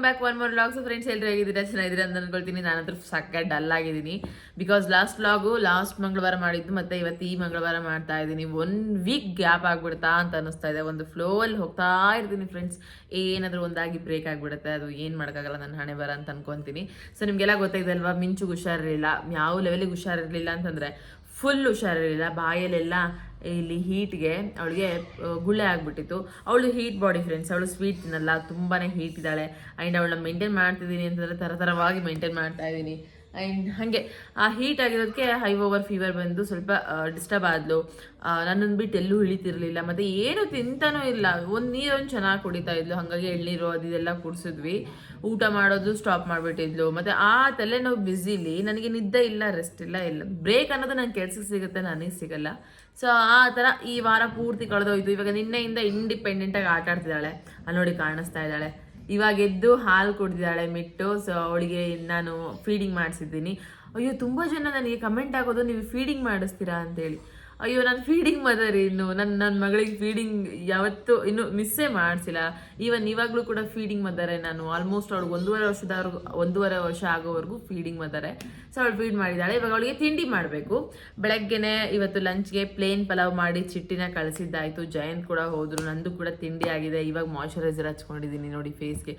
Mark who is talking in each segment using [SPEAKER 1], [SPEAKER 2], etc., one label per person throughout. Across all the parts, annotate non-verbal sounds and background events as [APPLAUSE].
[SPEAKER 1] Welcome back one more logs friends ಎಲ್ಲರೂ ಹೇಗಿದ್ದೀರಾ? ಚೆನ್ನಾಗಿದ್ದೀರಾ ಅಂತ ಅನ್ಕೊಳ್ತೀನಿ. ನಾನು ಹತ್ರ ಸಕ್ಕ ಡಲ್ ಆಗಿದ್ದೀನಿ ಬಿಕಾಸ್ ಲಾಸ್ಟ್ ವ್ಲಾಗು ಲಾಸ್ಟ್ ಮಂಗಳವಾರ ಮಾಡಿದ್ದು. ಮತ್ತೆ ಇವತ್ತು ಈ ಮಂಗಳವಾರ ಮಾಡ್ತಾ ಇದ್ದೀನಿ. ಒನ್ ವೀಕ್ ಗ್ಯಾಪ್ ಆಗ್ಬಿಡ್ತಾ ಅಂತ ಅನಿಸ್ತಾ ಇದೆ. ಒಂದು ಫ್ಲೋ ಅಲ್ಲಿ ಹೋಗ್ತಾ ಇರ್ತೀನಿ ಫ್ರೆಂಡ್ಸ್ ಏನಾದರೂ ಒಂದಾಗಿ ಬ್ರೇಕ್ ಆಗಿಬಿಡುತ್ತೆ. ಅದು ಏನು ಮಾಡೋಕ್ಕಾಗಲ್ಲ ನನ್ನ ಹಣೆ ಬರ ಅಂತ ಅನ್ಕೊತೀನಿ. ಸೊ ನಿಮಗೆಲ್ಲ ಗೊತ್ತಾಗಿದೆ ಅಲ್ವಾ? ಮಿಂಚು ಹುಷಾರಿರಲಿಲ್ಲ. ಯಾವ ಲೆವೆಲಿಗೆ ಹುಷಾರಿರಲಿಲ್ಲ ಅಂತಂದರೆ ಫುಲ್ ಹುಷಾರಿರಲಿಲ್ಲ. ಬಾಯಲ್ಲೆಲ್ಲ ಇಲ್ಲಿ ಹೀಟ್ಗೆ ಅವಳಿಗೆ ಗುಳ್ಳೆ ಆಗ್ಬಿಟ್ಟಿತ್ತು. ಅವಳು ಹೀಟ್ ಬಾಡಿ ಫ್ರೆಂಡ್ಸ್ ಅವಳು ಸ್ವೀಟ್ ತಿನ್ನಲ್ಲ ತುಂಬಾ ಹೀಟ್ ಇದ್ದಾಳೆ. ಆ್ಯಂಡ್ ಅವಳನ್ನ ಮೇಂಟೈನ್ ಮಾಡ್ತಿದ್ದೀನಿ ಅಂತಂದರೆ ಥರ ಥರವಾಗಿ ಮೇಂಟೈನ್ ಮಾಡ್ತಾ ಇದ್ದೀನಿ. ಆ್ಯಂಡ್ ಹಾಗೆ, ಆ ಹೀಟ್ ಆಗಿರೋದಕ್ಕೆ ಹೈ ಓವರ್ ಫೀವರ್ ಬಂದು ಸ್ವಲ್ಪ ಡಿಸ್ಟರ್ಬ್ ಆದ್ಲು. ನನ್ನನ್ನು ಬಿಟ್ಟು ಎಲ್ಲೂ ಇಳಿತಿರಲಿಲ್ಲ. ಮತ್ತು ಏನು ತಿಂತಾನೂ ಇಲ್ಲ. ಒಂದು ನೀರೊಂದು ಚೆನ್ನಾಗಿ ಕುಡಿತಾ ಇದ್ಲು. ಹಾಗಾಗಿ ಎಳ್ನೀರು ಅದು ಇದೆಲ್ಲ ಕುಡಿಸಿದ್ವಿ. ಊಟ ಮಾಡೋದು ಸ್ಟಾಪ್ ಮಾಡಿಬಿಟ್ಟಿದ್ಲು. ಮತ್ತು ಆ ತಲೆನೋವು ಬ್ಯುಸಿಲಿ ನನಗೆ ನಿದ್ದೆ ಇಲ್ಲ ರೆಸ್ಟ್ ಇಲ್ಲ ಇಲ್ಲ. ಬ್ರೇಕ್ ಅನ್ನೋದು ನನ್ನ ಕೆಲ್ಸಕ್ಕೆ ಸಿಗುತ್ತೆ, ನನಗೆ ಸಿಗಲ್ಲ. ಸೊ ಆ ಥರ ಈ ವಾರ ಪೂರ್ತಿ ಕಳೆದೋಯ್ತು. ಇವಾಗ ನಿನ್ನೆಯಿಂದ ಇಂಡಿಪೆಂಡೆಂಟಾಗಿ ಆಟ ಆಡ್ತಿದ್ದಾಳೆ ಅಲ್ಲಿ ನೋಡಿ ಕಾಣಿಸ್ತಾ ಇದ್ದಾಳೆ. ಇವಾಗ ಎದ್ದು ಹಾಲು ಕುಡಿದಾಳೆ ಮಿಟ್ಟು ಸೊ ಅವಳಿಗೆ ನಾನು ಫೀಡಿಂಗ್ ಮಾಡಿಸಿದ್ದೀನಿ. ಅಯ್ಯೋ, ತುಂಬ ಜನ ನನಗೆ ಕಮೆಂಟ್ ಆಗೋದು ನೀವು ಫೀಡಿಂಗ್ ಮಾಡಿಸ್ತೀರಾ ಅಂತೇಳಿ. ಅಯ್ಯೋ, ನಾನು ಫೀಡಿಂಗ್ ಮದರ್ ಇನ್ನು. ನನ್ನ ನನ್ನ ಮಗಳಿಗೆ ಫೀಡಿಂಗ್ ಯಾವತ್ತೂ ಇನ್ನು ಮಿಸ್ಸೇ ಮಾಡಿಸಿಲ್ಲ. ಈವನ್ ಇವಾಗಲೂ ಕೂಡ ಫೀಡಿಂಗ್ ಮದರೆ ನಾನು. ಆಲ್ಮೋಸ್ಟ್ ಅವಳಿಗೆ ಒಂದೂವರೆ ವರ್ಷದವರೆಗೂ, ಒಂದೂವರೆ ವರ್ಷ ಆಗೋವರೆಗೂ ಫೀಡಿಂಗ್ ಮದರೆ ಸೊ ಅವಳು ಫೀಡ್ ಮಾಡಿದ್ದಾಳೆ. ಇವಾಗ ಅವಳಿಗೆ ತಿಂಡಿ ಮಾಡಬೇಕು. ಬೆಳಗ್ಗೆನೆ ಇವತ್ತು ಲಂಚ್ಗೆ ಪ್ಲೇನ್ ಪಲಾವ್ ಮಾಡಿ ಚಿಟ್ಟಿನ ಕಳಿಸಿದ್ದಾಯಿತು. ಜಯಂತ್ ಕೂಡ ಹೋದರು. ನಂದು ಕೂಡ ತಿಂಡಿ ಆಗಿದೆ. ಇವಾಗ ಮಾಯಶ್ಚರೈಸರ್ ಹಚ್ಕೊಂಡಿದ್ದೀನಿ ನೋಡಿ ಫೇಸ್ಗೆ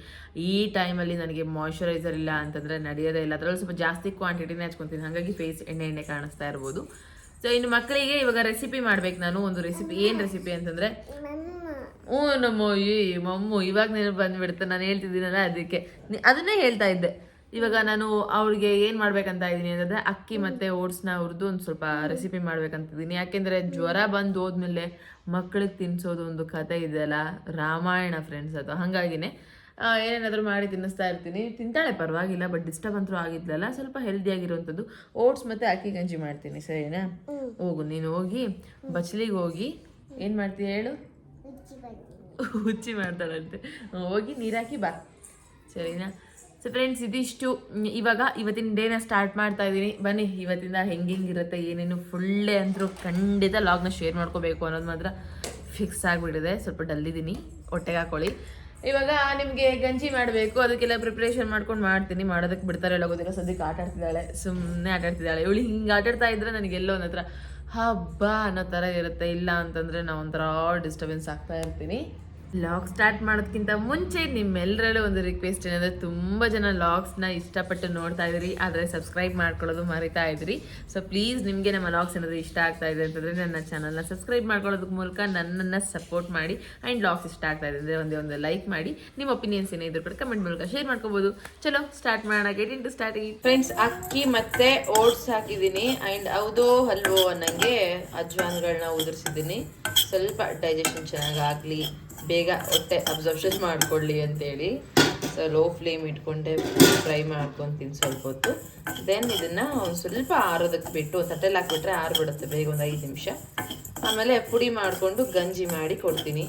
[SPEAKER 1] ಈ ಟೈಮಲ್ಲಿ ನನಗೆ ಮಾಯಶ್ಚರೈಸರ್ ಇಲ್ಲ ಅಂತಂದರೆ ನಡೆಯೋದೇ ಇಲ್ಲ. ಅದರಲ್ಲಿ ಸ್ವಲ್ಪ ಜಾಸ್ತಿ ಕ್ವಾಂಟಿಟಿನೇ ಹಚ್ಕೊತೀನಿ. ಹಾಗಾಗಿ ಫೇಸ್ ಎಣ್ಣೆ ಎಣ್ಣೆ ಕಾಣಿಸ್ತಾ ಇರ್ಬೋದು. ಸೊ ಇನ್ನು ಮಕ್ಕಳಿಗೆ ಇವಾಗ ರೆಸಿಪಿ ಮಾಡ್ಬೇಕು ನಾನು ಒಂದು ರೆಸಿಪಿ ಏನು ರೆಸಿಪಿ ಅಂತಂದರೆ? ಹ್ಞೂ ನಮ್ಮ ಈ ಮಮ್ಮು ಇವಾಗ ನೀನು ಬಂದ್ಬಿಡ್ತ ನಾನು ಹೇಳ್ತಿದ್ದೀನಲ್ಲ ಅದಕ್ಕೆ. ಅದನ್ನೇ ಹೇಳ್ತಾ ಇದ್ದೆ. ಇವಾಗ ನಾನು ಅವ್ರಿಗೆ ಏನು ಮಾಡ್ಬೇಕಂತ ಇದ್ದೀನಿ ಅಂತಂದರೆ ಅಕ್ಕಿ ಮತ್ತು ಓಟ್ಸ್ನ ಅವ್ರದ್ದು ಒಂದು ಸ್ವಲ್ಪ ರೆಸಿಪಿ ಮಾಡ್ಬೇಕಂತಿದ್ದೀನಿ. ಯಾಕೆಂದರೆ ಜ್ವರ ಬಂದು ಹೋದ್ಮೇಲೆ ಮಕ್ಕಳಿಗೆ ತಿನ್ನಿಸೋದು ಒಂದು ಕತೆ ಇದೆಯಲ್ಲ ರಾಮಾಯಣ ಫ್ರೆಂಡ್ಸ್ ಅದು. ಹಾಗಾಗಿನೇ ಏನೇನಾದರೂ ಮಾಡಿ ತಿನ್ನಿಸ್ತಾ ಇರ್ತೀನಿ. ತಿಂತಾಳೆ ಪರವಾಗಿಲ್ಲ ಬಟ್ ಡಿಸ್ಟರ್ಬ್ ಅಂತೂ ಆಗಿದ್ಲಲ್ಲ ಸ್ವಲ್ಪ ಹೆಲ್ದಿಯಾಗಿರುವಂಥದ್ದು ಓಟ್ಸ್ ಮತ್ತು ಅಕ್ಕಿ ಗಂಜಿ ಮಾಡ್ತೀನಿ ಸರಿನಾ? ಹೋಗು ನೀನು ಹೋಗಿ ಬಚ್ಲಿಗೆ ಹೋಗಿ ಏನು ಮಾಡ್ತೀಯ ಹೇಳು? ಹುಚ್ಚಿ ಮಾಡ್ತಾಳಂತೆ. ಹೋಗಿ ನೀರಾಕಿ ಬಾ. ಸರಿನಾ? ಸೊ ಫ್ರೆಂಡ್ಸ್ ಇದಿಷ್ಟು. ಇವಾಗ ಇವತ್ತಿನ ಡೇನ ಸ್ಟಾರ್ಟ್ ಮಾಡ್ತಾ ಇದ್ದೀನಿ ಬನ್ನಿ ಇವತ್ತಿಂದ ಹೆಂಗೆ ಹೆಂಗಿರುತ್ತೆ ಏನೇನು ಫುಲ್ಲೇ ಅಂತರೂ ಅಂದರೂ ಖಂಡಿತ ಲಾಗ್ನ ಶೇರ್ ಮಾಡ್ಕೋಬೇಕು ಅನ್ನೋದು ಮಾತ್ರ ಫಿಕ್ಸ್ ಆಗಿಬಿಟ್ಟಿದೆ. ಸ್ವಲ್ಪ ಡಲ್ಲಿದ್ದೀನಿ ಹೊಟ್ಟೆಗೆ ಹಾಕೊಳ್ಳಿ. ಇವಾಗ ನಿಮಗೆ ಗಂಜಿ ಮಾಡಬೇಕು, ಅದಕ್ಕೆಲ್ಲ ಪ್ರಿಪ್ರೇಷನ್ ಮಾಡ್ಕೊಂಡು ಮಾಡ್ತೀನಿ. ಮಾಡೋದಕ್ಕೆ ಬಿಡ್ತಾರೆ ಇಲ್ಲ ಗೊತ್ತಿಲ್ಲ. ಸದ್ಯಕ್ಕೆ ಆಟ ಆಡ್ತಿದ್ದಾಳೆ ಸುಮ್ಮನೆ ಆಟ ಆಡ್ತಿದ್ದಾಳೆ. ಇವಳು ಹಿಂಗೆ ಆಟ ಆಡ್ತಾ ಇದ್ರೆ ನನಗೆ ಎಲ್ಲೋ ಒಂದತ್ರ ಹಬ್ಬ ಅನ್ನೋ ಥರ ಇರುತ್ತೆ. ಇಲ್ಲ ಅಂತಂದರೆ ನಾವು ಒಂಥರ ಡಿಸ್ಟರ್ಬೆನ್ಸ್ ಆಗ್ತಾ ಇರ್ತೀನಿ. ಲಾಗ್ ಸ್ಟಾರ್ಟ್ ಮಾಡೋದಕ್ಕಿಂತ ಮುಂಚೆ ನಿಮ್ಮೆಲ್ಲರಲ್ಲೂ ಒಂದು ರಿಕ್ವೆಸ್ಟ್ ಏನಂದರೆ ತುಂಬ ಜನ ಲಾಗ್ಸ್ನ ಇಷ್ಟಪಟ್ಟು ನೋಡ್ತಾ ಇದ್ದೀರಿ, ಆದರೆ ಸಬ್ಸ್ಕ್ರೈಬ್ ಮಾಡ್ಕೊಳ್ಳೋದು ಮರಿತಾ ಇದ್ರಿ ಸೊ ಪ್ಲೀಸ್ ನಿಮಗೆ ನಮ್ಮ ಲಾಗ್ಸ್ ಏನಾದರೂ ಇಷ್ಟ ಆಗ್ತಾ ಇದೆ ಅಂತಂದರೆ ನನ್ನ ಚಾನಲ್ನ ಸಬ್ಸ್ಕ್ರೈಬ್ ಮಾಡ್ಕೊಳ್ಳೋದಕ್ಕೆ ಮೂಲಕ ನನ್ನನ್ನು ಸಪೋರ್ಟ್ ಮಾಡಿ ಆ್ಯಂಡ್ ಲಾಗ್ಸ್ ಇಷ್ಟ ಆಗ್ತಾ ಇದೆ ಅಂದರೆ ಒಂದೇ ಒಂದು ಲೈಕ್ ಮಾಡಿ. ನಿಮ್ಮ ಒಪಿನಿಯನ್ಸ್ ಏನೇ ಇದ್ರ ಕಮೆಂಟ್ ಮೂಲಕ ಶೇರ್ ಮಾಡ್ಕೋಬೋದು. ಚಲೋ ಸ್ಟಾರ್ಟ್ ಮಾಡೋಣ get into to start friends ಅಕ್ಕಿ ಮತ್ತೆ ಓಟ್ಸ್ ಹಾಕಿದ್ದೀನಿ ಆ್ಯಂಡ್ ಹೌದೋ, ಹಲ್ವೋ ಅನ್ನಂಗೆ ಅಜ್ವಾನ್ಗಳನ್ನ ಉದುರಿಸಿದ್ದೀನಿ. ಸ್ವಲ್ಪ ಡೈಜೆಷನ್ ಚೆನ್ನಾಗಿ ಆಗಲಿ ಬೇಗ ಹೊಟ್ಟೆ ಅಬ್ಸರ್ಪ್ಷನ್ ಮಾಡ್ಕೊಳ್ಳಿ ಅಂತೇಳಿ. ಸೊ ಲೋ ಫ್ಲೇಮ್ ಇಟ್ಕೊಂಡೆ ಫ್ರೈ ಮಾಡ್ಕೊತೀನಿ ಸ್ವಲ್ಪ ಹೊತ್ತು. ದೆನ್ ಇದನ್ನು ಒಂದು ಸ್ವಲ್ಪ ಆರೋದಕ್ಕೆ ಬಿಟ್ಟು ತಟ್ಟೆಲಿ ಹಾಕ್ಬಿಟ್ರೆ ಆರ್ಬಿಡುತ್ತೆ ಬೇಗ ಒಂದು ಐದು ನಿಮಿಷ. ಆಮೇಲೆ ಪುಡಿ ಮಾಡಿಕೊಂಡು ಗಂಜಿ ಮಾಡಿ ಕೊಡ್ತೀನಿ.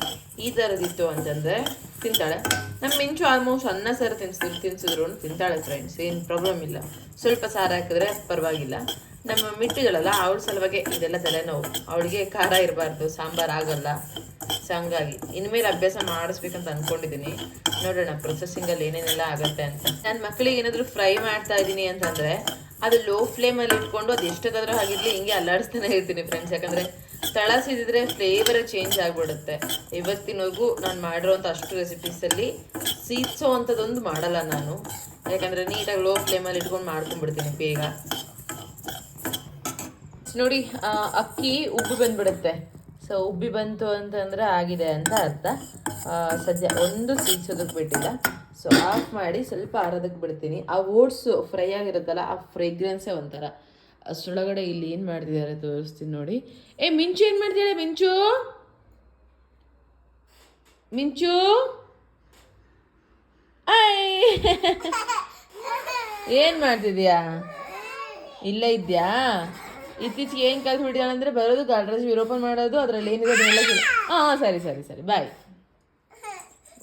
[SPEAKER 1] ಈ ಥರದಿತ್ತು ಅಂತಂದರೆ ತಿಂತಾಳೆ. ನಮ್ಮ ಮಿಂಚು ಆಲ್ಮೋಸ್ಟ್ ಅನ್ನ ಸಾರು ತಿನ್ಸಿದ್ರು ತಿನ್ಸಿದ್ರು ತಿಂತಾಳೆ ಫ್ರೆಂಡ್ಸ್ ಏನು ಪ್ರಾಬ್ಲಮ್ ಇಲ್ಲ. ಸ್ವಲ್ಪ ಸಾರು ಹಾಕಿದ್ರೆ ಪರವಾಗಿಲ್ಲ. ನಮ್ಮ ಮಿಟ್ಟಿಗಳಲ್ಲ, ಅವಳ ಸಲುವಾಗಿ ಇದೆಲ್ಲ ತಲೆನೋವು. ಅವಳಿಗೆ ಖಾರ ಇರಬಾರ್ದು, ಸಾಂಬಾರು ಆಗಲ್ಲ. ಸೊ ಹಂಗಾಗಿ ಇನ್ಮೇಲೆ ಅಭ್ಯಾಸ ಮಾಡಿಸ್ಬೇಕಂತ ಅನ್ಕೊಂಡಿದ್ದೀನಿ ನೋಡೋಣ ಪ್ರೊಸೆಸಿಂಗಲ್ಲಿ ಏನೇನೆಲ್ಲ ಆಗುತ್ತೆ ಅಂತ. ನನ್ನ ಮಕ್ಕಳಿಗೆ ಏನಾದರೂ ಫ್ರೈ ಮಾಡ್ತಾ ಇದ್ದೀನಿ ಅಂತಂದರೆ, ಅದು ಲೋ ಫ್ಲೇಮಲ್ಲಿ ಇಟ್ಕೊಂಡು ಅದು ಎಷ್ಟೊತ್ತಾದ್ರೂ ಆಗಿರ್ಲಿ, ಹಿಂಗೆ ಅಲ್ಲಾಡಿಸ್ತಾನೆ ಇರ್ತೀನಿ ಫ್ರೆಂಡ್ಸ್ ಯಾಕಂದರೆ ತಳ ಸಿದಿದ್ರೆ ಫ್ಲೇವರ್ ಚೇಂಜ್ ಆಗಿಬಿಡುತ್ತೆ. ಇವತ್ತಿನವರೆಗೂ ನಾನು ಮಾಡಿರೋಂಥ ಅಷ್ಟು ರೆಸಿಪೀಸಲ್ಲಿ ಸೀಸೋ ಅಂಥದ್ದೊಂದು ಮಾಡಲ್ಲ ನಾನು. ಯಾಕಂದರೆ ನೀಟಾಗಿ ಲೋ ಫ್ಲೇಮಲ್ಲಿ ಇಟ್ಕೊಂಡು ಮಾಡ್ಕೊಂಡ್ಬಿಡ್ತೀನಿ ಬೇಗ. ನೋಡಿ ಅಕ್ಕಿ ಉಬ್ಬಿ ಬಂದ್ಬಿಡುತ್ತೆ. ಸೊ ಉಬ್ಬಿ ಬಂತು ಅಂತಂದ್ರೆ ಆಗಿದೆ ಅಂತ ಅರ್ಥ. ಸದ್ಯ ಒಂದು ಸೀದ್ಸೋದಕ್ಕೆ ಬಿಟ್ಟಿಲ್ಲ. ಸೊ ಆಫ್ ಮಾಡಿ ಸ್ವಲ್ಪ ಆರೋದಕ್ಕೆ ಬಿಡ್ತೀನಿ. ಆ ಓಟ್ಸು ಫ್ರೈ ಆಗಿರುತ್ತಲ್ಲ, ಆ ಫ್ರೇಗ್ರೆನ್ಸೇ ಒಂಥರ. ಅಷ್ಟರೊಳಗಡೆ ಇಲ್ಲಿ ಏನು ಮಾಡ್ತಿದ್ದಾರೆ ತೋರಿಸ್ತೀನಿ ನೋಡಿ. ಏ, ಮಿಂಚು ಏನು ಮಾಡ್ತಿದ್ದಾಳೆ ಮಿಂಚು? ಮಿಂಚು? ಏನು ಮಾಡ್ತಿದ್ಯಾ? ಇಲ್ಲ ಇದ್ಯಾ? ಇತ್ತೀಚೆಗೆ ಏನು ಕಲ್ತು ಬಿಟ್ಟಿದ್ದಾಳೆ ಅಂದರೆ ಬರೋದು ಗಾಡ್ರೇಜ್ ವಿರೋಪನ್ ಮಾಡೋದು, ಅದರಲ್ಲಿ ಏನಿದೆ ಅದನ್ನೆಲ್ಲ ಕೇಳಿ. ಹಾಂ ಸರಿ ಸರಿ ಸರಿ. ಬಾಯ್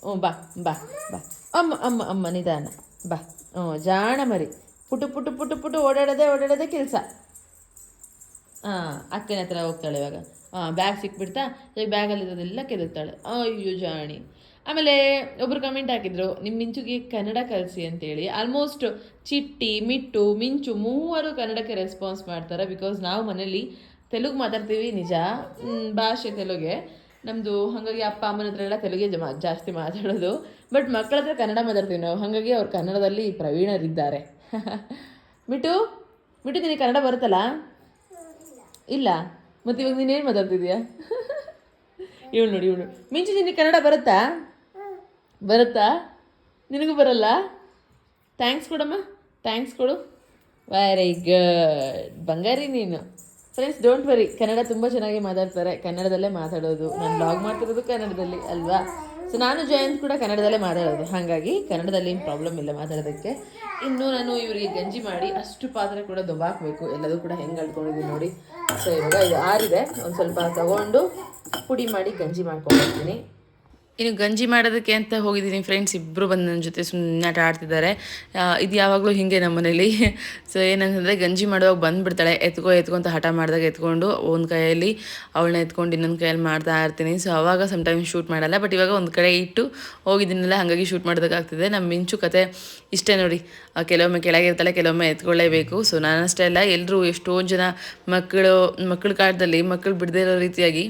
[SPEAKER 1] ಓ, ಬಾ ಬಾ ಬಾ. ಅಮ್ಮ ಅಮ್ಮ ಅಮ್ಮ, ನಿಧಾನ. ಬಾ. ಹ್ಞೂ ಜಾಣ ಮರಿ ಪುಟು ಪುಟು ಪುಟು ಪುಟು ಓಡಾಡೋದೆ, ಓಡಾಡೋದೇ ಕೆಲಸ. ಹಾಂ ಅಕ್ಕನ ಹತ್ರ ಹೋಗ್ತಾಳೆ ಇವಾಗ. ಹಾಂ ಬ್ಯಾಗ್ ಸಿಕ್ಬಿಡ್ತಾ ಬ್ಯಾಗಲ್ಲಿ ಇರೋದೆಲ್ಲ ಕೆದಕ್ತಾಳೆ. ಅಯ್ಯೋ, ಜಾಣಿ. ಆಮೇಲೆ ಒಬ್ರು ಕಮೆಂಟ್ ಹಾಕಿದ್ರು ನಿಮ್ಮ ಮಿಂಚುಗೆ ಕನ್ನಡ ಕಲಿಸಿ ಅಂತೇಳಿ. ಆಲ್ಮೋಸ್ಟ್ ಚಿಟ್ಟಿ, ಮಿಟ್ಟು, ಮಿಂಚು ಮೂವರು ಕನ್ನಡಕ್ಕೆ ರೆಸ್ಪಾನ್ಸ್ ಮಾಡ್ತಾರೆ ಬಿಕಾಸ್ ನಾವು ಮನೇಲಿ ತೆಲುಗು ಮಾತಾಡ್ತೀವಿ, ನಿಜ. ಭಾಷೆ ತೆಲುಗೆ. ನಮ್ಮದು ಹಾಗಾಗಿ ಅಪ್ಪ, ಅಮ್ಮನ ಹತ್ರ ಎಲ್ಲ ತೆಲುಗೆ ಜಾಸ್ತಿ ಮಾತಾಡೋದು. ಬಟ್ ಮಕ್ಕಳ ಹತ್ರ ಕನ್ನಡ ಮಾತಾಡ್ತೀವಿ ನಾವು. ಹಾಗಾಗಿ ಅವ್ರು ಕನ್ನಡದಲ್ಲಿ ಪ್ರವೀಣರಿದ್ದಾರೆ. [LAUGHS] ಮಿಟು ಮಿಟು ನಿನಗೆ ಕನ್ನಡ ಬರುತ್ತಲ್ಲ? ಇಲ್ಲ. ಮತ್ತು ಇವಾಗ ನೀನೇನು ಮಾತಾಡ್ತಿದ್ಯಾ? [LAUGHS] ಇವಳು ನೋಡಿ, ಇವಳು ಮಿಂಚು ನಿನಗೆ ಕನ್ನಡ ಬರುತ್ತಾ? ಬರುತ್ತಾ? ನಿನಗೂ ಬರಲ್ಲ? ಥ್ಯಾಂಕ್ಸ್ ಕೊಡಮ್ಮ. ಥ್ಯಾಂಕ್ಸ್ ಕೊಡು. ವೆರಿ ಗುಡ್ ಬಂಗಾರಿ ನೀನು. ಫ್ರೆಂಡ್ಸ್ ಡೋಂಟ್ ವರಿ ಕನ್ನಡ ತುಂಬ ಚೆನ್ನಾಗಿ ಮಾತಾಡ್ತಾರೆ. ಕನ್ನಡದಲ್ಲೇ ಮಾತಾಡೋದು. ನಾನು ಬ್ಲಾಗ್ ಮಾಡ್ತಿರೋದು ಕನ್ನಡದಲ್ಲಿ ಅಲ್ವಾ? ಸೊ ನಾನು ಜಯಂತ್ ಕೂಡ ಕನ್ನಡದಲ್ಲೇ ಮಾತಾಡೋದು. ಹಾಗಾಗಿ ಕನ್ನಡದಲ್ಲಿ ಏನು ಪ್ರಾಬ್ಲಮ್ ಇಲ್ಲ ಮಾತಾಡೋದಕ್ಕೆ. ಇನ್ನು ನಾನು ಇವರಿಗೆ ಗಂಜಿ ಮಾಡಿ ಅಷ್ಟು ಪಾತ್ರೆ ಕೂಡ ದೊಬ್ಬಾಕಬೇಕು. ಎಲ್ಲದೂ ಕೂಡ ಹೆಂಗೆ ಅಳ್ಕೊಂಡಿದ್ದೀನಿ ನೋಡಿ. ಸೊ ಇವಾಗ ಇದು ಆರಿದೆ. ಒಂದು ಸ್ವಲ್ಪ ತಗೊಂಡು ಪುಡಿ ಮಾಡಿ ಗಂಜಿ ಮಾಡ್ಕೊಂಡ್ಬರ್ತೀನಿ ಇನ್ನು ಗಂಜಿ ಮಾಡೋದಕ್ಕೆ ಅಂತ ಹೋಗಿದ್ದೀನಿ ಫ್ರೆಂಡ್ಸ್ ಇಬ್ಬರು ಬಂದು ನನ್ನ ಜೊತೆ ಸುಮ್ಮನೆ ಆಟ ಆಡ್ತಿದ್ದಾರೆ. ಇದು ಯಾವಾಗಲೂ ಹೀಗೆ ನಮ್ಮ ಮನೇಲಿ. ಸೊ ಏನಂತಂದರೆ ಗಂಜಿ ಮಾಡುವಾಗ ಬಂದುಬಿಡ್ತಾಳೆ. ಎತ್ಕೋ, ಎತ್ಕೊ ಅಂತ ಹಠ ಮಾಡಿದಾಗ ಎತ್ಕೊಂಡು ಒಂದು ಕೈಯಲ್ಲಿ ಅವಳನ್ನ ಎತ್ಕೊಂಡು ಇನ್ನೊಂದು ಕೈಯಲ್ಲಿ ಮಾಡ್ತಾ ಇರ್ತೀನಿ. ಸೊ ಅವಾಗ ಸಮ್ಟೈಮ್ಸ್ ಶೂಟ್ ಮಾಡಲ್ಲ. ಬಟ್ ಇವಾಗ ಒಂದು ಕಡೆ ಇಟ್ಟು ಹೋಗಿದ್ದೀನಲ್ಲ, ಹಾಗಾಗಿ ಶೂಟ್ ಮಾಡೋದಕ್ಕಾಗ್ತಿದೆ ನಮ್ಮ ಮಿಂಚು ಕತೆ ಇಷ್ಟೇ ನೋಡಿ. ಕೆಲವೊಮ್ಮೆ ಕೆಲವೊಮ್ಮೆ ಕೆಳಗಿರ್ತಾಳೆ, ಕೆಲವೊಮ್ಮೆ ಎತ್ಕೊಳ್ಳೇಬೇಕು. ಸೊ ನಾನಷ್ಟೇ ಅಲ್ಲ ಎಲ್ಲರೂ ಎಷ್ಟೋ ಜನ ಮಕ್ಕಳು, ಮಕ್ಕಳ ಕಾಲದಲ್ಲಿ ಮಕ್ಕಳು ಬಿಡದೇ ಇರೋ ರೀತಿಯಾಗಿ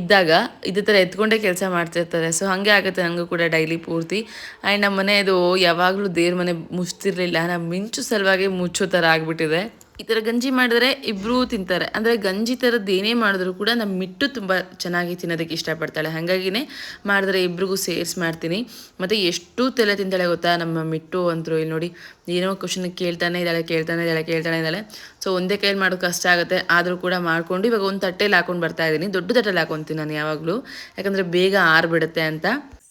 [SPEAKER 1] ಇದ್ದಾಗ ಇದೇ ಥರ ಎತ್ಕೊಂಡೇ ಕೆಲಸ ಮಾಡ್ತಿರ್ತಾರೆ. ಸೊ ಹಾಗೆ ಆಗುತ್ತೆ. ನನಗೂ ಕೂಡ ಡೈಲಿ ಪೂರ್ತಿ. ಆ್ಯಂಡ್ ನಮ್ಮ ಮನೆಯದು ಯಾವಾಗಲೂ ದೇವ್ರ ಮನೆ ಮುಚ್ತಿರಲಿಲ್ಲ ನಮ್ಮ ಮಿಂಚು ಸಲುವಾಗಿ ಮುಚ್ಚೋ ಥರ ಆಗಿಬಿಟ್ಟಿದೆ. ಈ ಥರ ಗಂಜಿ ಮಾಡಿದ್ರೆ ಇಬ್ಬರೂ ತಿಂತಾರೆ. ಅಂದರೆ ಗಂಜಿ ಥರದ್ದು ಏನೇ ಮಾಡಿದ್ರು ಕೂಡ ನಮ್ಮ ಮಿಟ್ಟು ತುಂಬ ಚೆನ್ನಾಗಿ ತಿನ್ನೋದಕ್ಕೆ ಇಷ್ಟಪಡ್ತಾಳೆ. ಹಾಗಾಗಿನೇ ಮಾಡಿದ್ರೆ ಇಬ್ರಿಗೂ ಸೇರಿಸಿ ಮಾಡ್ತೀನಿ. ಮತ್ತು ಎಷ್ಟು ತಲೆ ತಿಂತಾಳೆ ಗೊತ್ತಾ? ನಮ್ಮ ಮಿಟ್ಟು ಅಂತರು ಇಲ್ಲಿ ನೋಡಿ, ಏನೋ ಕ್ವಶನ್ ಕೇಳ್ತಾನೆ ಇದ್ದಾಳೆ ಕೇಳ್ತಾನೆ ಇದ್ದಾಳೆ ಕೇಳ್ತಾನೆ ಇದ್ದಾಳೆ. ಸೊ ಒಂದೇ ಕೈಯಲ್ಲಿ ಮಾಡೋದು ಕಷ್ಟ ಆಗುತ್ತೆ. ಆದರೂ ಕೂಡ ಮಾಡಿಕೊಂಡು ಇವಾಗ ಒಂದು ತಟ್ಟೆಲಿ ಹಾಕೊಂಡು ಬರ್ತಾ ಇದ್ದೀನಿ. ದೊಡ್ಡ ತಟ್ಟೆಲಿ ಹಾಕೊತೀನಿ ನಾನು ಯಾವಾಗಲೂ. ಯಾಕಂದರೆ ಬೇಗ ಆರಿಬಿಡುತ್ತೆ ಅಂತ.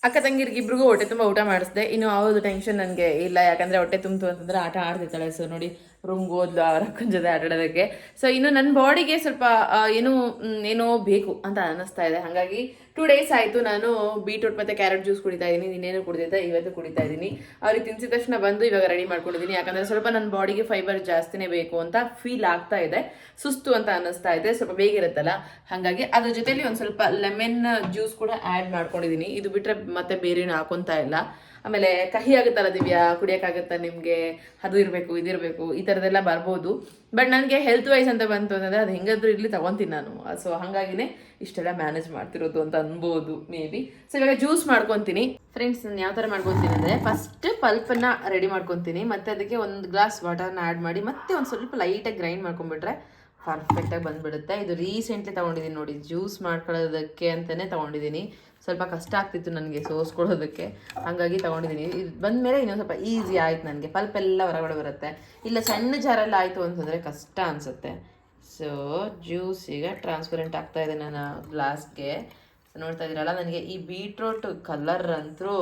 [SPEAKER 1] ಅಕ್ಕ ತಂಗಿರಿಗೆ ಇಬ್ರಿಗೂ ಹೊಟ್ಟೆ ತುಂಬ ಊಟ ಮಾಡಿಸ್ದೆ. ಇನ್ನು ಅವ್ರದ್ದು ಟೆನ್ಷನ್ ನನಗೆ ಇಲ್ಲ. ಯಾಕಂದರೆ ಹೊಟ್ಟೆ ತುಂಬಿತು ಅಂತಂದ್ರೆ ಆಟ ಆಡ್ತಿರ್ತಾಳೆ. ಸೊ ನೋಡಿ ರೂಮ್ಗೆ ಹೋದ್ಲು ಅವರಕ್ಕನ ಜೊತೆ ಆಟಾಡೋದಕ್ಕೆ. ಸೊ ಇನ್ನು ನನ್ನ ಬಾಡಿಗೆ ಸ್ವಲ್ಪ ಏನು ಏನೋ ಏನೋ ಬೇಕು ಅಂತ ಅನ್ನಿಸ್ತಾ ಇದೆ. ಹಾಗಾಗಿ ಟೂ ಡೇಸ್ ಆಯಿತು ನಾನು ಬೀಟ್ರೂಟ್ ಮತ್ತು ಕ್ಯಾರೆಟ್ ಜ್ಯೂಸ್ ಕುಡಿತಾ ಇದ್ದೀನಿ. ಇನ್ನೇನು ಕುಡಿದಿದ್ದೆ ಇವತ್ತು ಕುಡಿತಾ ಇದ್ದೀನಿ. ಅವ್ರಿಗೆ ತಿನ್ಸಿದ ತಕ್ಷಣ ಬಂದು ಇವಾಗ ರೆಡಿ ಮಾಡ್ಕೊಂಡಿದ್ದೀನಿ. ಯಾಕಂದರೆ ಸ್ವಲ್ಪ ನನ್ನ ಬಾಡಿಗೆ ಫೈಬರ್ ಜಾಸ್ತಿನೇ ಬೇಕು ಅಂತ ಫೀಲ್ ಆಗ್ತಾ ಇದೆ. ಸುಸ್ತು ಅಂತ ಅನ್ನಿಸ್ತಾ ಇದೆ. ಸ್ವಲ್ಪ ಬೇಗ ಇರುತ್ತಲ್ಲ? ಹಾಗಾಗಿ ಅದ್ರ ಜೊತೆಲಿ ಒಂದು ಸ್ವಲ್ಪ ಲೆಮನ್ ಜ್ಯೂಸ್ ಕೂಡ ಆ್ಯಡ್ ಮಾಡ್ಕೊಂಡಿದ್ದೀನಿ. ಇದು ಬಿಟ್ಟರೆ ಮತ್ತೆ ಬೇರೆನೂ ಹಾಕೊತಾ ಇಲ್ಲ. ಆಮೇಲೆ ಕಹಿ ಆಗುತ್ತಲ್ಲ ದಿವ್ಯಾ ಕುಡಿಯೋಕ್ಕಾಗುತ್ತಾ ನಿಮಗೆ? ಅದು ಇರಬೇಕು ಇದಿರಬೇಕು ಈ ಥರದ್ದೆಲ್ಲ ಬರ್ಬೋದು. ಬಟ್ ನನಗೆ ಹೆಲ್ತ್ ವೈಸ್ ಅಂತ ಬಂತು ಅಂತಂದರೆ ಅದು ಹೆಂಗಾದ್ರೂ ಇರಲಿ, ತಗೊತೀನಿ ನಾನು. ಸೊ ಹಾಗಾಗಿನೇ ಇಷ್ಟೆಲ್ಲ ಮ್ಯಾನೇಜ್ ಮಾಡ್ತಿರೋದು ಅಂತ ಅನ್ಬೋದು ಮೇ ಬಿ ಸೊ ಇವಾಗ ಜ್ಯೂಸ್ ಮಾಡ್ಕೊತೀನಿ. ಫ್ರೆಂಡ್ಸ್ ನಾನು ಯಾವ ಥರ ಮಾಡ್ಕೊತೀನಿ ಅಂದರೆ ಫಸ್ಟ್ ಪಲ್ಪನ್ನು ರೆಡಿ ಮಾಡ್ಕೊತೀನಿ. ಮತ್ತೆ ಅದಕ್ಕೆ ಒಂದು ಗ್ಲಾಸ್ ವಾಟರ್ನ ಆ್ಯಡ್ ಮಾಡಿ, ಮತ್ತೆ ಒಂದು ಸ್ವಲ್ಪ ಲೈಟಾಗಿ ಗ್ರೈಂಡ್ ಮಾಡ್ಕೊಂಡ್ಬಿಟ್ರೆ ಪರ್ಫೆಕ್ಟಾಗಿ ಬಂದ್ಬಿಡುತ್ತೆ. ಇದು ರೀಸೆಂಟ್ಲಿ ತೊಗೊಂಡಿದ್ದೀನಿ ನೋಡಿ ಜ್ಯೂಸ್ ಮಾಡ್ಕೊಳ್ಳೋದಕ್ಕೆ ಅಂತಲೇ ತೊಗೊಂಡಿದ್ದೀನಿ. ಸ್ವಲ್ಪ ಕಷ್ಟ ಆಗ್ತಿತ್ತು ನನಗೆ ಸೋಸ್ಕೊಳ್ಳೋದಕ್ಕೆ ಹಾಗಾಗಿ ತೊಗೊಂಡಿದ್ದೀನಿ. ಇದು ಬಂದಮೇಲೆ ಇನ್ನೊಂದು ಸ್ವಲ್ಪ ಈಸಿ ಆಯ್ತು ನನಗೆ. ಪಲ್ಪೆಲ್ಲ ಹೊರಗಡೆ ಬರುತ್ತೆ. ಇಲ್ಲ ಸಣ್ಣ ಜಾರಲ್ಲಿ ಆಯಿತು ಅಂತಂದರೆ ಕಷ್ಟ ಅನಿಸುತ್ತೆ. ಸೊ ಜ್ಯೂಸ್ ಟ್ರಾನ್ಸ್ಪರೆಂಟ್ ಆಗ್ತಾ ಇದೆ ನನ್ನ ಗ್ಲಾಸ್ಗೆ ನೋಡ್ತಾ ಇದ್ದೀರಲ್ಲ ನನಗೆ ಈ ಬೀಟ್ರೋಟ್ ಕಲರ್ ಅಂತೂ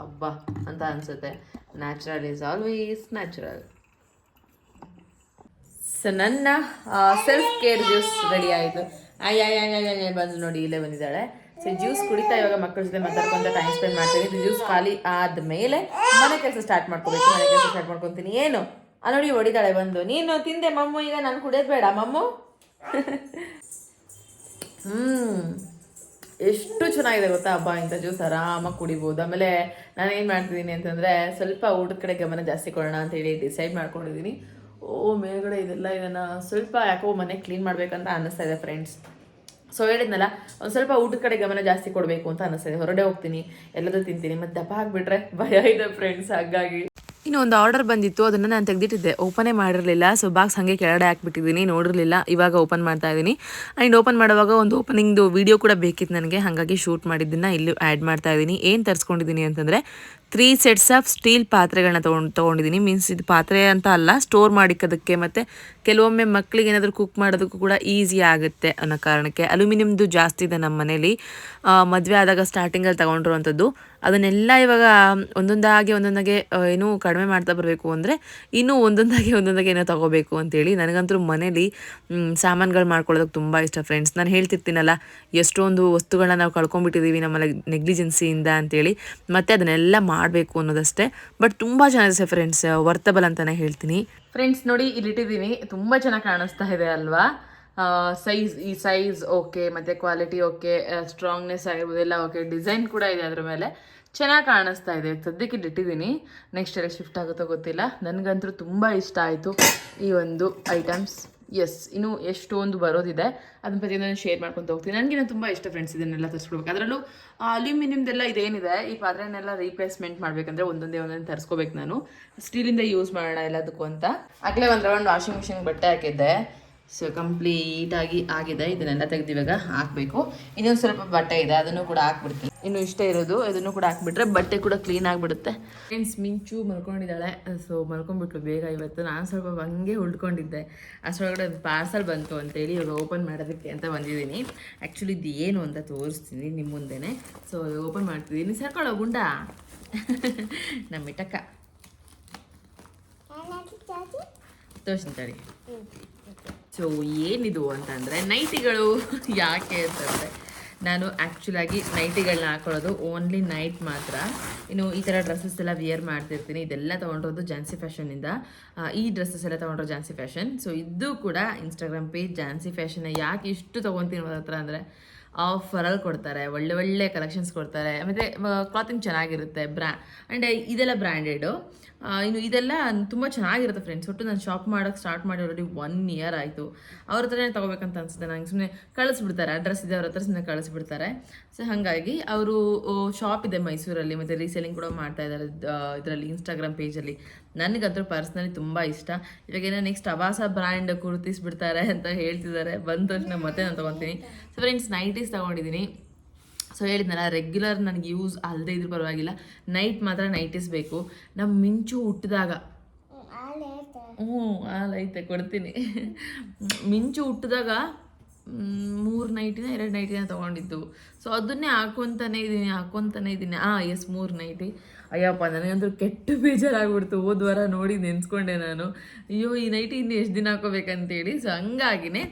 [SPEAKER 1] ಹಬ್ಬ ಅಂತ ಅನಿಸುತ್ತೆ. Natural is always natural so ನನ್ನ ಸೆಲ್ಫ್ ಕೇರ್ ಜ್ಯೂಸ್ ರೆಡಿ ಆಯಿತು. ಆಯ್, ಬಂದು ನೋಡಿ, ಇಲ್ಲೇ ಬಂದಿದ್ದಾಳೆ. ಸೊ ಜ್ಯೂಸ್ ಕುಡಿತಾ ಇವಾಗ ಮಕ್ಕಳ ಜೊತೆ ಮಾತಾಡ್ಕೊಂತ ಟೈಮ್ ಸ್ಪೆಂಡ್ ಮಾಡ್ತೀನಿ ಇದು ಜ್ಯೂಸ್ ಖಾಲಿ ಆದ್ಮೇಲೆ ಮನೆ ಕೆಲಸ ಸ್ಟಾರ್ಟ್ ಮಾಡ್ಕೋಬೇಕು. ಮನೆ ಕೆಲಸ ಸ್ಟಾರ್ಟ್ ಮಾಡ್ಕೊತೀನಿ. ಏನು? ನೋಡಿ ಹೊಡಿದಾಳೆ ಬಂದು. ನೀನು ತಿಂದೆ ಮಮ್ಮು, ಈಗ ನಾನು ಕುಡಿಯೋದು ಬೇಡ. ಮಮ್ಮು? ಹ್ಮ್. ಎಷ್ಟು ಚೆನ್ನಾಗಿದೆ ಗೊತ್ತಾ? ಹಬ್ಬ ಇಂಥ ಜ್ಯೂಸ್ ಆರಾಮಾಗಿ ಕುಡಿಬೋದು. ಆಮೇಲೆ ನಾನು ಏನು ಮಾಡ್ತಿದ್ದೀನಿ ಅಂತಂದರೆ ಸ್ವಲ್ಪ ಊಟದ ಕಡೆ ಗಮನ ಜಾಸ್ತಿ ಕೊಡೋಣ ಅಂತ ಹೇಳಿ ಡಿಸೈಡ್ ಮಾಡ್ಕೊಂಡಿದ್ದೀನಿ. ಓ, ಮೇಲ್ಗಡೆ ಇದೆಲ್ಲ ಇದನ್ನು ಸ್ವಲ್ಪ ಯಾಕೋ ಮನೆ ಕ್ಲೀನ್ ಮಾಡ್ಬೇಕಂತ ಅನ್ನಿಸ್ತಾ ಇದೆ ಫ್ರೆಂಡ್ಸ್ ಸೊ ಹೇಳಿದ್ನಲ್ಲ ಒಂದು ಸ್ವಲ್ಪ ಊಟದ ಕಡೆ ಗಮನ ಜಾಸ್ತಿ ಕೊಡಬೇಕು ಅಂತ ಅನಿಸ್ತದೆ. ಹೊರಡೆ ಹೋಗ್ತೀನಿ ಎಲ್ಲದೂ ತಿಂತೀನಿ ಮತ್ತೆ ದಪ್ಪ ಹಾಕ್ಬಿಟ್ರೆ ಭಯ ಇದೆ ಫ್ರೆಂಡ್ಸ್ ಹಾಗಾಗಿ.
[SPEAKER 2] ಇನ್ನು ಒಂದು ಆರ್ಡರ್ ಬಂದಿತ್ತು, ಅದನ್ನು ನಾನು ತೆಗೆದಿಟ್ಟಿದ್ದೆ. ಓಪನೇ ಮಾಡಿರಲಿಲ್ಲ ಸೊ ಬಾಕ್ಸ್ ಹಾಗೆ ಕೆಳಗಡೆ ಹಾಕ್ಬಿಟ್ಟಿದ್ದೀನಿ, ನೋಡಿರಲಿಲ್ಲ. ಇವಾಗ ಓಪನ್ ಮಾಡ್ತಾ ಇದ್ದೀನಿ. ಆ್ಯಂಡ್ ಓಪನ್ ಮಾಡುವಾಗ ಒಂದು ಓಪನಿಂಗ್ದು ವೀಡಿಯೋ ಕೂಡ ಬೇಕಿತ್ತು ನನಗೆ, ಹಾಗಾಗಿ ಶೂಟ್ ಮಾಡಿದ್ದನ್ನು ಇಲ್ಲಿ ಆ್ಯಡ್ ಮಾಡ್ತಾ ಇದ್ದೀನಿ. ಏನು ತರಿಸ್ಕೊಂಡಿದ್ದೀನಿ ಅಂತಂದರೆ ತ್ರೀ ಸೆಟ್ಸ್ ಆಫ್ ಸ್ಟೀಲ್ ಪಾತ್ರೆಗಳನ್ನ ತೊಗೊಂಡು, ತೊಗೊಂಡಿದ್ದೀನಿ. ಮೀನ್ಸ್ ಇದು ಪಾತ್ರೆ ಅಂತ ಅಲ್ಲ ಸ್ಟೋರ್ ಮಾಡಿಕ್ಕೋದಕ್ಕೆ ಮತ್ತು ಕೆಲವೊಮ್ಮೆ ಮಕ್ಕಳಿಗೆ ಏನಾದರೂ ಕುಕ್ ಮಾಡೋದಕ್ಕೂ ಕೂಡ ಈಸಿ ಆಗುತ್ತೆ ಅನ್ನೋ ಕಾರಣಕ್ಕೆ. ಅಲ್ಯೂಮಿನಿಯಮ್ದು ಜಾಸ್ತಿ ಇದೆ ನಮ್ಮ ಮನೇಲಿ ಮದುವೆ ಆದಾಗ ಸ್ಟಾರ್ಟಿಂಗಲ್ಲಿ ತೊಗೊಂಡಿರುವಂಥದ್ದು ಅದನ್ನೆಲ್ಲ ಇವಾಗ ಒಂದೊಂದಾಗಿ ಒಂದೊಂದಾಗೆ ಏನು ಕಡಿಮೆ ಮಾಡ್ತಾ ಬರಬೇಕು ಅಂದರೆ ಇನ್ನೂ ಒಂದೊಂದಾಗಿ ಒಂದೊಂದಾಗಿ ಏನೋ ತಗೋಬೇಕು ಅಂತೇಳಿ ನನಗಂತೂ ಮನೇಲಿ ಸಾಮಾನುಗಳು ಮಾಡ್ಕೊಳ್ಳೋದಕ್ಕೆ ತುಂಬ ಇಷ್ಟ ಫ್ರೆಂಡ್ಸ್ ನಾನು ಹೇಳ್ತಿರ್ತೀನಲ್ಲ, ಎಷ್ಟೊಂದು ವಸ್ತುಗಳನ್ನ ನಾವು ಕಳ್ಕೊಂಡ್ಬಿಟ್ಟಿದ್ದೀವಿ ನಮ್ಮ ನೆಗ್ಲಿಜೆನ್ಸಿಯಿಂದ ಅಂತೇಳಿ. ಮತ್ತು ಅದನ್ನೆಲ್ಲ ಮಾಡಬೇಕು ಅನ್ನೋದಷ್ಟೇ. ಬಟ್ ತುಂಬ ಚೆನ್ನಾಗಿದೆ ಫ್ರೆಂಡ್ಸ್ ವರ್ತಬಲ್ ಅಂತಲೇ ಹೇಳ್ತೀನಿ.
[SPEAKER 1] ಫ್ರೆಂಡ್ಸ್ ನೋಡಿ ಇಲ್ಲಿ ಇಟ್ಟಿದ್ದೀನಿ. ತುಂಬ ಚೆನ್ನಾಗಿ ಕಾಣಿಸ್ತಾ ಇದೆ ಅಲ್ವಾ? ಸೈಜ್ ಈ ಸೈಜ್ ಓಕೆ ಮತ್ತು ಕ್ವಾಲಿಟಿ ಓಕೆ ಸ್ಟ್ರಾಂಗ್ನೆಸ್ ಆಗಿರ್ಬೋದು, ಎಲ್ಲ ಓಕೆ ಡಿಸೈನ್ ಕೂಡ ಇದೆ ಅದ್ರ ಮೇಲೆ. ಚೆನ್ನಾಗಿ ಕಾಣಿಸ್ತಾ ಇದೆ. ಸದ್ಯಕ್ಕೆ ಇಟ್ಟಿದ್ದೀನಿ. ನೆಕ್ಸ್ಟ್ ಎಲ್ಲ ಶಿಫ್ಟ್ ಆಗುತ್ತೋ ಗೊತ್ತಿಲ್ಲ. ನನಗಂತೂ ತುಂಬ ಇಷ್ಟ ಆಯಿತು ಈ ಒಂದು ಐಟಮ್ಸ್ ಎಸ್ ಇನ್ನು ಎಷ್ಟೊಂದು ಬರೋದಿದೆ. ಅದನ್ನ ನಾನು ಶೇರ್ ಮಾಡ್ಕೊತ ಹೋಗ್ತೀನಿ. ನನಗೆ ತುಂಬ ಇಷ್ಟ ಫ್ರೆಂಡ್ಸ್ ಇದನ್ನೆಲ್ಲ ತರಿಸ್ಕೊಡ್ಬೇಕು ಅದರಲ್ಲೂ ಅಲ್ಯೂಮಿನಿಯಮ್ದೆಲ್ಲ ಇದೇನಿದೆ, ಈ ಪಾತ್ರೆನೆಲ್ಲ ರೀಪ್ಲೇಸ್ಮೆಂಟ್ ಮಾಡಬೇಕಂದ್ರೆ ಒಂದೊಂದೇ ಒಂದೊಂದು ತರಿಸ್ಕೋಬೇಕು ನಾನು. ಸ್ಟೀಲಿಂದ ಯೂಸ್ ಮಾಡೋಣ ಎಲ್ಲದಕ್ಕೂ ಅಂತ. ಆಗಲೇ ಒಂದು ರೌಂಡ್ ವಾಷಿಂಗ್ ಮಿಷಿನ್ ಬಟ್ಟೆ ಹಾಕಿದ್ದೆ. ಸೊ ಕಂಪ್ಲೀಟಾಗಿ ಆಗಿದೆ. ಇದನ್ನೆಲ್ಲ ತೆಗೆದು ಇವಾಗ ಹಾಕಬೇಕು. ಇನ್ನೊಂದು ಸ್ವಲ್ಪ ಬಟ್ಟೆ ಇದೆ ಅದನ್ನು ಕೂಡ ಹಾಕ್ಬಿಡ್ತೀನಿ. ಇನ್ನು ಇಷ್ಟೇ ಇರೋದು ಇದನ್ನು ಕೂಡ ಹಾಕ್ಬಿಟ್ರೆ ಬಟ್ಟೆ ಕೂಡ ಕ್ಲೀನ್ ಆಗಿಬಿಡುತ್ತೆ. ಫ್ರೆಂಡ್ಸ್ ಮಿಂಚು ಮಲ್ಕೊಂಡಿದ್ದಾಳೆ. ಸೊ ಮಲ್ಕೊಂಡ್ಬಿಟ್ಲು ಬೇಗ ಇವತ್ತು. ನಾನು ಸ್ವಲ್ಪ ಹಂಗೆ ಉಳ್ಕೊಂಡಿದ್ದೆ. ಅಷ್ಟರೊಳಗಡೆ ಒಂದು ಪಾರ್ಸಲ್ ಬಂತು ಅಂತೇಳಿ ಇವಾಗ ಓಪನ್ ಮಾಡೋದಕ್ಕೆ ಅಂತ ಬಂದಿದ್ದೀನಿ. ಆ್ಯಕ್ಚುಲಿ ಇದು ಏನು ಅಂತ ತೋರಿಸ್ತೀನಿ ನಿಮ್ಮ ಮುಂದೆನೆ. ಸೊ ಓಪನ್ ಮಾಡ್ತಿದ್ದೀನಿ. ಸರ್ಕೊಳ್ಳೋ ಗುಂಡ. [LAUGHS] ನಮ್ಮ ಮಿಟಕ್ಕ. ತೋರಿಸ್ತೀನಿ ಸೊ ಏನಿದು ಅಂತಂದರೆ ನೈಟಿಗಳು [LAUGHS] ಯಾಕೆ ಅಂತಂದರೆ ನಾನು ಆ್ಯಕ್ಚುಲಾಗಿ ನೈಟಿಗಳನ್ನ ಹಾಕೊಳ್ಳೋದು ಓನ್ಲಿ ನೈಟ್ ಮಾತ್ರ. ಇನ್ನು ಈ ಥರ ಡ್ರೆಸ್ಸಸ್ ಎಲ್ಲ ವಿಯರ್ ಮಾಡ್ತಿರ್ತೀನಿ. ಇದೆಲ್ಲ ತೊಗೊಂಡಿರೋದು ಜಾನ್ಸಿ ಫ್ಯಾಷನಿಂದ ಈ ಡ್ರೆಸ್ಸಸ್ ಎಲ್ಲ ತೊಗೊಂಡ್ರು ಜಾನ್ಸಿ ಫ್ಯಾಷನ್ ಸೊ ಇದು ಕೂಡ ಇನ್ಸ್ಟಾಗ್ರಾಮ್ ಪೇಜ್ ಜಾನ್ಸಿ ಫ್ಯಾಷನ್ ಯಾಕೆ ಇಷ್ಟು ತೊಗೊತೀನಿ ಅನ್ನೋದ್ರ ಹತ್ರ ಅಂದರೆ ಆಫರಲ್ಲಿ ಕೊಡ್ತಾರೆ. ಒಳ್ಳೆ ಒಳ್ಳೆ ಕಲೆಕ್ಷನ್ಸ್ ಕೊಡ್ತಾರೆ. ಮತ್ತು ಕ್ಲಾತಿಂಗ್ ಚೆನ್ನಾಗಿರುತ್ತೆ ಬ್ರ್ಯಾ ಆ್ಯಂಡ್ ಇದೆಲ್ಲ ಬ್ರ್ಯಾಂಡೆಡು ಇನ್ನು ಇದೆಲ್ಲ ತುಂಬ ಚೆನ್ನಾಗಿರುತ್ತೆ ಫ್ರೆಂಡ್ಸ್ ಒಟ್ಟು ನಾನು ಶಾಪ್ ಮಾಡೋಕ್ಕೆ ಸ್ಟಾರ್ಟ್ ಮಾಡಿ ಆಲ್ರೆಡಿ ಒನ್ ಇಯರ್ ಆಯಿತು. ಅವ್ರ ಹತ್ರನೇ ತೊಗೋಬೇಕಂತ ಅನಿಸುತ್ತೆ ನಂಗೆ. ಸುಮ್ಮನೆ ಕಳಿಸ್ಬಿಡ್ತಾರೆ. ಅಡ್ರೆಸ್ ಇದೆ ಅವ್ರ ಹತ್ರ ಸುಮ್ಮನೆ ಕಳಿಸ್ಬಿಡ್ತಾರೆ. ಸೊ ಹಾಗಾಗಿ ಅವರು ಶಾಪ್ ಇದೆ ಮೈಸೂರಲ್ಲಿ. ಮತ್ತು ರೀಸೇಲಿಂಗ್ ಕೂಡ ಮಾಡ್ತಾ ಇದ್ದಾರೆ ಇದರಲ್ಲಿ ಇನ್ಸ್ಟಾಗ್ರಾಮ್ ಪೇಜಲ್ಲಿ ನನಗಂತೂ ಪರ್ಸ್ನಲಿ ತುಂಬ ಇಷ್ಟ. ಇವಾಗ ಏನೋ ನೆಕ್ಸ್ಟ್ ಅವಾಸ ಬ್ರ್ಯಾಂಡ್ ಕುರ್ತಿಸ್ ಬಿಡ್ತಾರೆ ಅಂತ ಹೇಳ್ತಿದ್ದಾರೆ. ಬಂದ ತಕ್ಷಣ ಮತ್ತೆ ನಾನು ತೊಗೊತೀನಿ. ಸೊ ಫ್ರೆಂಡ್ಸ್ ನೈಟೀಸ್ ತೊಗೊಂಡಿದ್ದೀನಿ. ಸೊ ಹೇಳಿದ್ನಲ್ಲ ರೆಗ್ಯುಲರ್ ನನಗೆ ಯೂಸ್ ಅಲ್ಲದೆ ಇದ್ರೂ ಪರವಾಗಿಲ್ಲ. ನೈಟ್ ಮಾತ್ರ ನೈಟಿಸ್ ಬೇಕು. ನಮ್ಮ ಮಿಂಚು ಹುಟ್ಟಿದಾಗ. ಹ್ಞೂ ಹಾಲೈತೆ ಕೊಡ್ತೀನಿ. ಮಿಂಚು ಹುಟ್ಟಿದಾಗ ಮೂರು ನೈಟಿನ ಎರಡು ನೈಟಿನ ತೊಗೊಂಡಿದ್ದು. ಸೊ ಅದನ್ನೇ ಹಾಕೊತಾನೆ ಇದ್ದೀನಿ ಹಾಕೊತಾನೆ ಇದ್ದೀನಿ ಹಾಂ ಎಸ್ ಮೂರು ನೈಟಿ ಅಯ್ಯಪ್ಪ, ನನಗಂತೂ ಕೆಟ್ಟು ಬೇಜಾರಾಗ್ಬಿಡ್ತು. ಹೋದ ವಾರ ನೋಡಿ ನೆನೆಸ್ಕೊಂಡೆ ನಾನು. ಅಯ್ಯೋ, ಈ ನೈಟಿ ಇನ್ನು ಎಷ್ಟು ದಿನ ಹಾಕೋಬೇಕಂತೇಳಿ ಸೊ ಹಂಗಾಗಿನೇ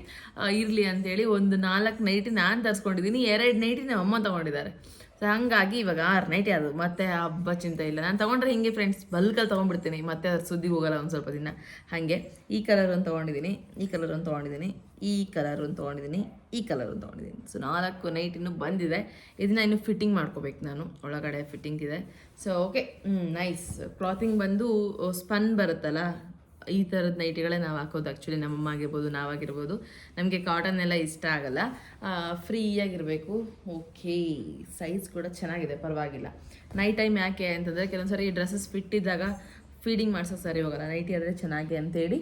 [SPEAKER 1] ಇರಲಿ ಅಂತೇಳಿ ಒಂದು ನಾಲ್ಕು ನೈಟಿ ನಾನು ತರಿಸ್ಕೊಂಡಿದ್ದೀನಿ. ಎರಡು ನೈಟಿ ನಮ್ಮ ಅಮ್ಮ ತೊಗೊಂಡಿದ್ದಾರೆ. ಸೊ ಹಂಗಾಗಿ ಇವಾಗ ಆರು ನೈಟಿ ಅದು ಮತ್ತೆ ಹಬ್ಬ ಚಿಂತೆ ಇಲ್ಲ. ನಾನು ತೊಗೊಂಡ್ರೆ ಹಿಂಗೆ ಫ್ರೆಂಡ್ಸ್ ಬಲ್ಕಲ್ಲಿ ತೊಗೊಂಡ್ಬಿಡ್ತೀನಿ. ಮತ್ತೆ ಅದ್ರ ಸುದ್ದಿಗೆ ಹೋಗಲ್ಲ ಒಂದು ಸ್ವಲ್ಪ ದಿನ. ಹಾಗೆ. ಈ ಕಲರ್ ಒಂದು ತೊಗೊಂಡಿದ್ದೀನಿ ಈ ಕಲರ್ ಒಂದು ತೊಗೊಂಡಿದ್ದೀನಿ ಈ ಕಲರ್ ಒಂದು ತೊಗೊಂಡಿದ್ದೀನಿ ಈ ಕಲರ್ ಒಂದು ತೊಗೊಂಡಿದ್ದೀನಿ ಸೊ ನಾಲ್ಕು ನೈಟ್ ಇನ್ನೂ ಬಂದಿದೆ. ಇದನ್ನ ಇನ್ನು ಫಿಟ್ಟಿಂಗ್ ಮಾಡ್ಕೋಬೇಕು ನಾನು. ಒಳಗಡೆ ಫಿಟ್ಟಿಂಗ್ ಇದೆ. ಸೊ ಓಕೆ ನೈಸ್ ಕ್ಲಾತಿಂಗ್ ಬಂದು ಸ್ಪನ್ ಬರುತ್ತಲ್ಲ? ಈ ಥರದ ನೈಟಿಗಳೇ ನಾವು ಹಾಕೋದು ಆ್ಯಕ್ಚುಲಿ ನಮ್ಮಮ್ಮ ಆಗಿರ್ಬೋದು ನಾವಾಗಿರ್ಬೋದು ನಮಗೆ ಕಾಟನ್ ಎಲ್ಲ ಇಷ್ಟ ಆಗಲ್ಲ. ಫ್ರೀಯಾಗಿರಬೇಕು ಓಕೆ ಸೈಜ್ ಕೂಡ ಚೆನ್ನಾಗಿದೆ, ಪರವಾಗಿಲ್ಲ. ನೈಟ್ ಟೈಮ್ ಯಾಕೆ ಅಂತಂದರೆ ಕೆಲವೊಂದು ಸರಿ ಡ್ರೆಸ್ಸಸ್ ಫಿಟ್ ಇದ್ದಾಗ ಫೀಡಿಂಗ್ ಮಾಡ್ಸೋಕೆ ಸರಿ ಹೋಗಲ್ಲ. ನೈಟಿ ಆದರೆ ಚೆನ್ನಾಗಿ ಅಂತೇಳಿ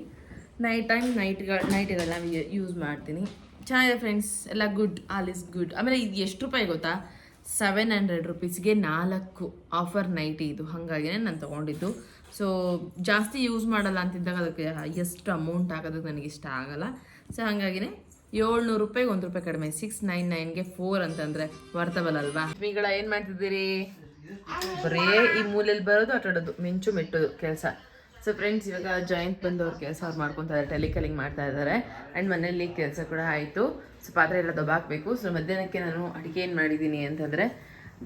[SPEAKER 1] ನೈಟ್ ಟೈಮ್ ನೈಟ್ಗಳು ನೈಟಿಗಳನ್ನ ಯೂಸ್ ಮಾಡ್ತೀನಿ. ಚೆನ್ನಾಗಿದೆ ಫ್ರೆಂಡ್ಸ್ ಎಲ್ಲ ಗುಡ್ ಆಲ್ ಇಸ್ ಗುಡ್ ಆಮೇಲೆ ಇದು ಎಷ್ಟು ರೂಪಾಯಿ ಗೊತ್ತಾ? ಸೆವೆನ್ ಹಂಡ್ರೆಡ್ ರುಪೀಸ್ಗೆ ನಾಲ್ಕು ಆಫರ್ ನೈಟಿ ಇದು. ಹಾಗಾಗಿನೇ ನಾನು ತೊಗೊಂಡಿದ್ದು. ಸೊ ಜಾಸ್ತಿ ಯೂಸ್ ಮಾಡಲ್ಲ ಅಂತಿದ್ದಾಗ ಅದಕ್ಕೆ ಎಷ್ಟು ಅಮೌಂಟ್ ಹಾಕೋದಕ್ಕೆ ನನಗೆ ಇಷ್ಟ ಆಗಲ್ಲ. ಸೊ ಹಾಗಾಗಿನೇ ಏಳ್ನೂರು ರೂಪಾಯಿಗೆ ಒಂದು ರೂಪಾಯಿ ಕಡಿಮೆ. ಸಿಕ್ಸ್ ನೈನ್ ನೈನ್ಗೆ ಫೋರ್ ಅಂತಂದರೆ ವರ್ತಬಲ್ ಅಲ್ವಾ? ಮೀಗಳ ಏನು ಮಾಡ್ತಿದ್ದೀರಿ? ಬರೇ ಈ ಮೂಲೆಯಲ್ಲಿ ಬರೋದು ಆಟಾಡೋದು, ಮಿಂಚು ಮೆಟ್ಟೋದು ಕೆಲಸ. ಸೊ ಫ್ರೆಂಡ್ಸ್ ಇವಾಗ ಜಾಯಿಂಟ್ ಬಂದು ಅವ್ರ ಕೆಲಸ ಅವ್ರು ಮಾಡ್ಕೊತಾರೆ ಟೆಲಿಕಲಿಂಗ್ ಮಾಡ್ತಾ ಇದ್ದಾರೆ ಆ್ಯಂಡ್ ಮನೇಲಿ ಕೆಲಸ ಕೂಡ ಆಯಿತು. ಸೊ ಪಾತ್ರೆ ಎಲ್ಲ ದೊಬ್ಬಾಕಬೇಕು. ಸೊ ಮಧ್ಯಾಹ್ನಕ್ಕೆ ನಾನು ಅಡುಗೆ ಏನು ಮಾಡಿದ್ದೀನಿ ಅಂತಂದರೆ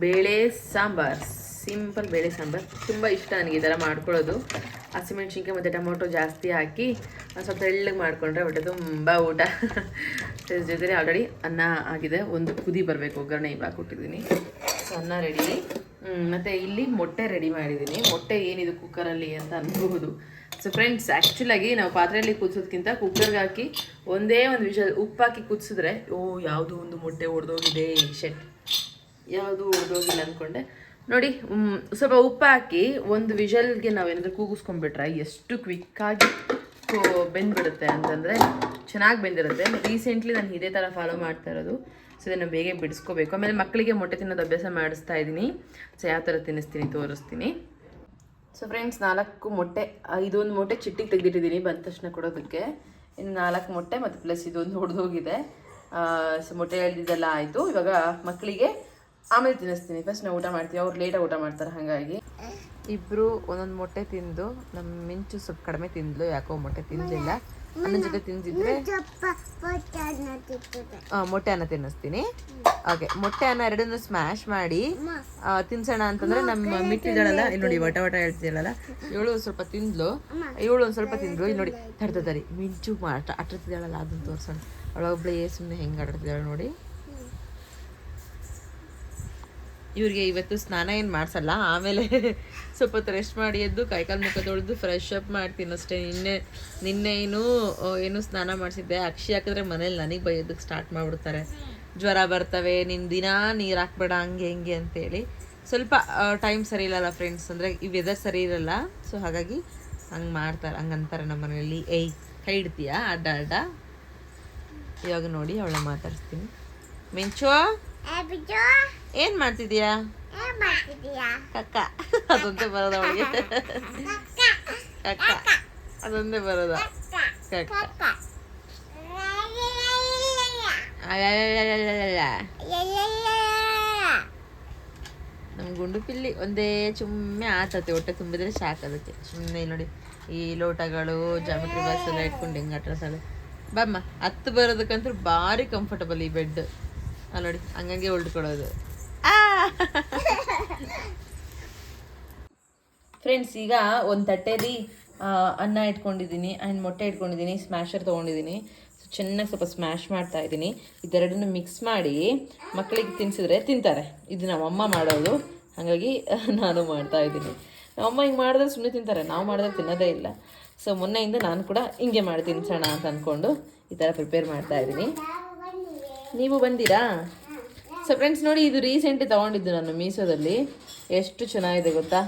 [SPEAKER 1] ಬೇಳೆ ಸಾಂಬಾರ್, ಸಿಂಪಲ್ ಬೇಳೆ ಸಾಂಬಾರ್. ತುಂಬ ಇಷ್ಟ ನನಗೆ ಈ ಥರ ಮಾಡ್ಕೊಳ್ಳೋದು. ಹಸಿಮೆಣ್ಸಿನ್ಕಾಯಿ ಮತ್ತು ಟೊಮೊಟೊ ಜಾಸ್ತಿ ಹಾಕಿ ಸ್ವಲ್ಪ ತೆಳ್ಳಗೆ ಮಾಡಿಕೊಂಡ್ರೆ ಹೊಟ್ಟೆ ತುಂಬ ಊಟ. ಜೊತೆ ಆಲ್ರೆಡಿ ಅನ್ನ ಆಗಿದೆ. ಒಂದು ಕುದಿ ಬರಬೇಕು, ಒಗ್ಗರಣೆ ಇವಾಗ ಕೊಟ್ಟಿದ್ದೀನಿ. ಸೊ ಅನ್ನ ರೆಡಿ ಮತ್ತು ಇಲ್ಲಿ ಮೊಟ್ಟೆ ರೆಡಿ ಮಾಡಿದ್ದೀನಿ. ಮೊಟ್ಟೆ ಏನಿದು ಕುಕ್ಕರಲ್ಲಿ ಅಂತ ಅನ್ಬಹುದು. ಸೊ ಫ್ರೆಂಡ್ಸ್ ಆ್ಯಕ್ಚುಲಾಗಿ ನಾವು ಪಾತ್ರೆಯಲ್ಲಿ ಕುದಿಸೋದಕ್ಕಿಂತ ಕುಕ್ಕರ್ಗೆ ಹಾಕಿ ಒಂದೇ ಒಂದು ವಿಷಲ್ ಉಪ್ಪು ಹಾಕಿ ಕುದಿಸಿದ್ರೆ ಓ, ಯಾವುದೋ ಒಂದು ಮೊಟ್ಟೆ ಒಡೆದೋಗಿದೆ ಶೆಟ್ ಯಾವುದು ಒಡೆದೋಗಿಲ್ಲ ಅಂದ್ಕೊಂಡೆ ನೋಡಿ ಸ್ವಲ್ಪ ಉಪ್ಪು ಹಾಕಿ ಒಂದು ವಿಷಲ್ಗೆ ನಾವೇನಾದರೂ ಕೂಗಿಸ್ಕೊಂಡ್ಬಿಟ್ರೆ ಎಷ್ಟು ಕ್ವಿಕ್ಕಾಗಿ ಬೆಂದ್ಬಿಡುತ್ತೆ ಅಂತಂದರೆ ಚೆನ್ನಾಗಿ ಬೆಂದಿರುತ್ತೆ. ರೀಸೆಂಟ್ಲಿ ನಾನು ಇದೇ ಥರ ಫಾಲೋ ಮಾಡ್ತಾ ಇರೋದು. ಸೊ ಇದನ್ನು ಬೇಗ ಬಿಡಿಸ್ಕೋಬೇಕು. ಆಮೇಲೆ ಮಕ್ಕಳಿಗೆ ಮೊಟ್ಟೆ ತಿನ್ನೋದು ಅಭ್ಯಾಸ ಮಾಡಿಸ್ತಾ ಇದ್ದೀನಿ ಸೊ ಯಾವ ಥರ ತಿನ್ನಿಸ್ತೀನಿ ತೋರಿಸ್ತೀನಿ. ಸೊ ಫ್ರೆಂಡ್ಸ್, ನಾಲ್ಕು ಮೊಟ್ಟೆ ಇದೊಂದು ಮೊಟ್ಟೆ ಚಿಟ್ಟಿಗೆ ತೆಗೆದಿಟ್ಟಿದ್ದೀನಿ, ಬಂದ ತಕ್ಷಣ ಕೊಡೋದಕ್ಕೆ. ಇನ್ನು ನಾಲ್ಕು ಮೊಟ್ಟೆ ಮತ್ತು ಪ್ಲಸ್ ಇದೊಂದು ಹೊಡೆದೋಗಿದೆ. ಸೊ ಮೊಟ್ಟೆ ಎಳ್ದಿದ್ದೆಲ್ಲ ಆಯಿತು. ಇವಾಗ ಮಕ್ಕಳಿಗೆ ಆಮೇಲೆ ತಿನ್ನಿಸ್ತೀನಿ. ಫಸ್ಟ್ ನಾವು ಊಟ ಮಾಡ್ತೀವಿ. ಅವ್ರು ಲೇಟಾಗಿ ಊಟ ಮಾಡ್ತಾರೆ ಹಾಗಾಗಿ. ಇಬ್ರು ಒಂದೊಂದು ಮೊಟ್ಟೆ ತಿಂದು ನಮ್ಮ ಮಿಂಚು ಸ್ವಲ್ಪ ಕಡಿಮೆ ತಿಂದ್ಲು. ಯಾಕೋ ಮೊಟ್ಟೆ ತಿನ್ನಲಿಲ್ಲ ಅನ್ನ ಜೊತೆ ತಿಂದಿದ್ರೆ ಆ, ಮೊಟ್ಟೆ ಅನ್ನ ತಿನ್ನಿಸ್ತೀನಿ. ಓಕೆ ಮೊಟ್ಟೆ ಅನ್ನ ಎರಡನ್ನೂ ಸ್ಮ್ಯಾಶ್ ಮಾಡಿ ತಿನ್ಸೋಣ ಅಂತಂದ್ರೆ ನಮ್ಮ ಮಿಕ್ಕಿದಳಲ್ಲ ಇಲ್ಲಿ ನೋಡಿ ವಟ ವಟ ಹೇಳ್ತಿದ್ದಾಳಲ್ಲ ಇವಳು ಸ್ವಲ್ಪ ತಿಂದ್ಲು. ಇವಳು ಒಂದು ಸ್ವಲ್ಪ ತಿಂದ್ಲು. ಇಲ್ಲಿ ನೋಡಿ ತಡ್ತದಾರಿ ಮಿಂಚು ಆಟ ಆಟಾಡ್ತಿದ್ದಾಳಲ್ಲ ಅದನ್ನ ತೋರ್ಸೋಣ. ಏ ಸುಮ್ಮನೆ ಹೆಂಗೆ ಆಟಾಡ್ತಿದ್ದಾಳೆ ನೋಡಿ. ಇವ್ರಿಗೆ ಇವತ್ತು ಸ್ನಾನ ಏನು ಮಾಡಿಸಲ್ಲ? ಆಮೇಲೆ [LAUGHS] ಸ್ವಲ್ಪ ಹೊತ್ತು ರೆಸ್ಟ್ ಮಾಡಿ ಎದ್ದು ಕೈಕಾಲು ಮುಖ ತೊಳೆದು ಫ್ರೆಶ್ ಅಪ್ ಮಾಡ್ತೀನಿ ಅಷ್ಟೇ. ನಿನ್ನೆ ನಿನ್ನೆ ಏನು ಏನು ಸ್ನಾನ ಮಾಡಿಸಿದ್ದೆ? ಅಕ್ಷಿ ಹಾಕಿದ್ರೆ ಮನೇಲಿ ನನಗೆ ಬೈಯೋದಕ್ಕೆ ಸ್ಟಾರ್ಟ್ ಮಾಡಿಬಿಡ್ತಾರೆ. ಜ್ವರ ಬರ್ತವೆ ನಿನ್ನ ದಿನ ನೀರು ಹಾಕ್ಬೇಡ, ಹಂಗೆ, ಹೆಂಗೆ ಅಂತೇಳಿ. ಸ್ವಲ್ಪ ಟೈಮ್ ಸರಿ ಇಲ್ಲಲ್ಲ ಫ್ರೆಂಡ್ಸ್ ಅಂದರೆ, ಈ ವೆದರ್ ಸರಿ ಇರಲ್ಲ. ಸೊ ಹಾಗಾಗಿ ಹಂಗೆ ಮಾಡ್ತಾರೆ, ಹಂಗೆ ಅಂತಾರೆ ನಮ್ಮ ಮನೆಯಲ್ಲಿ ಏಯ್, ಕೈ ಇಡ್ತೀಯಾ ಅಡ್ಡ ಅಡ್ಡ. ಇವಾಗ ನೋಡಿ, ಅವಳ ಮಾತಾಡಿಸ್ತೀನಿ. ಮಿಂಚು ಏನ್ ಮಾಡ್ತಿದ್ಯಾ? ಕಕ್ಕ. ಅದೊಂದೇ ಬರೋದ ಅವಳಿಗೆ. ಕಕ್ಕ. ಅದೊಂದೇ ಬರೋದ. ಕಕ್ಕ. ನಮ್ ಗುಂಡು ಪಿಲ್ಲಿ ಒಂದೇ ಚುಮ್ಮೆ ಆತತೆ ಹೊಟ್ಟೆ ತುಂಬಿದ್ರೆ ಸಾಕು ಅದಕ್ಕೆ ಸುಮ್ಮನೆ ನೋಡಿ ಈ ಲೋಟಗಳು ಜಾಮಿಟ್ರಿ ಬಾಕ್ಸ್ ಎಲ್ಲ ಇಟ್ಕೊಂಡು ಹೆಂಗೆ ಅಟ್ರಸಲ್ಲ ಬಮ್ಮ ಹತ್ತು ಬರೋದಕ್ಕಂತೂ ಭಾರಿ ಕಂಫರ್ಟಬಲ್ ಈ ಬೆಡ್ ನೋಡಿ, ಹಂಗಂಗೆ ಉಳ್ಕೊಳೋದು. ಫ್ರೆಂಡ್ಸ್ ಈಗ ಒಂದು ತಟ್ಟೆಲಿ ಅನ್ನ ಇಟ್ಕೊಂಡಿದ್ದೀನಿ ಆ್ಯಂಡ್ ಮೊಟ್ಟೆ ಇಟ್ಕೊಂಡಿದ್ದೀನಿ ಸ್ಮ್ಯಾಶರ್ ತೊಗೊಂಡಿದ್ದೀನಿ. ಸೊ ಚೆನ್ನಾಗಿ ಸ್ವಲ್ಪ ಸ್ಮ್ಯಾಶ್ ಮಾಡ್ತಾ ಇದ್ದೀನಿ. ಇದೆರಡನ್ನೂ ಮಿಕ್ಸ್ ಮಾಡಿ ಮಕ್ಕಳಿಗೆ ತಿನ್ಸಿದ್ರೆ ತಿಂತಾರೆ. ಇದು ನಮ್ಮಮ್ಮ ಮಾಡೋದು. ಹಾಗಾಗಿ, ನಾನು ಮಾಡ್ತಾ ಇದ್ದೀನಿ. ನಮ್ಮಮ್ಮ ಹಿಂಗೆ ಮಾಡಿದ್ರೆ ಸುಮ್ಮನೆ ತಿಂತಾರೆ. ನಾವು ಮಾಡಿದ್ರೆ ತಿನ್ನೋದೇ ಇಲ್ಲ. ಸೊ ಮೊನ್ನೆಯಿಂದ ನಾನು ಕೂಡ ಹಿಂಗೆ ಮಾಡಿ ತಿನ್ಸೋಣ ಅಂತ ಅಂದ್ಕೊಂಡು ಈ ಥರ ಪ್ರಿಪೇರ್ ಮಾಡ್ತಾ ಇದ್ದೀನಿ. ನೀವು ಬಂದಿರಾ? ಸೊ ಫ್ರೆಂಡ್ಸ್ ನೋಡಿ ಇದು ರೀಸೆಂಟ್ ತೊಗೊಂಡಿದ್ದು ನಾನು ಮೀಸೋದಲ್ಲಿ ಎಷ್ಟು ಚೆನ್ನಾಗಿದೆ ಗೊತ್ತಾ?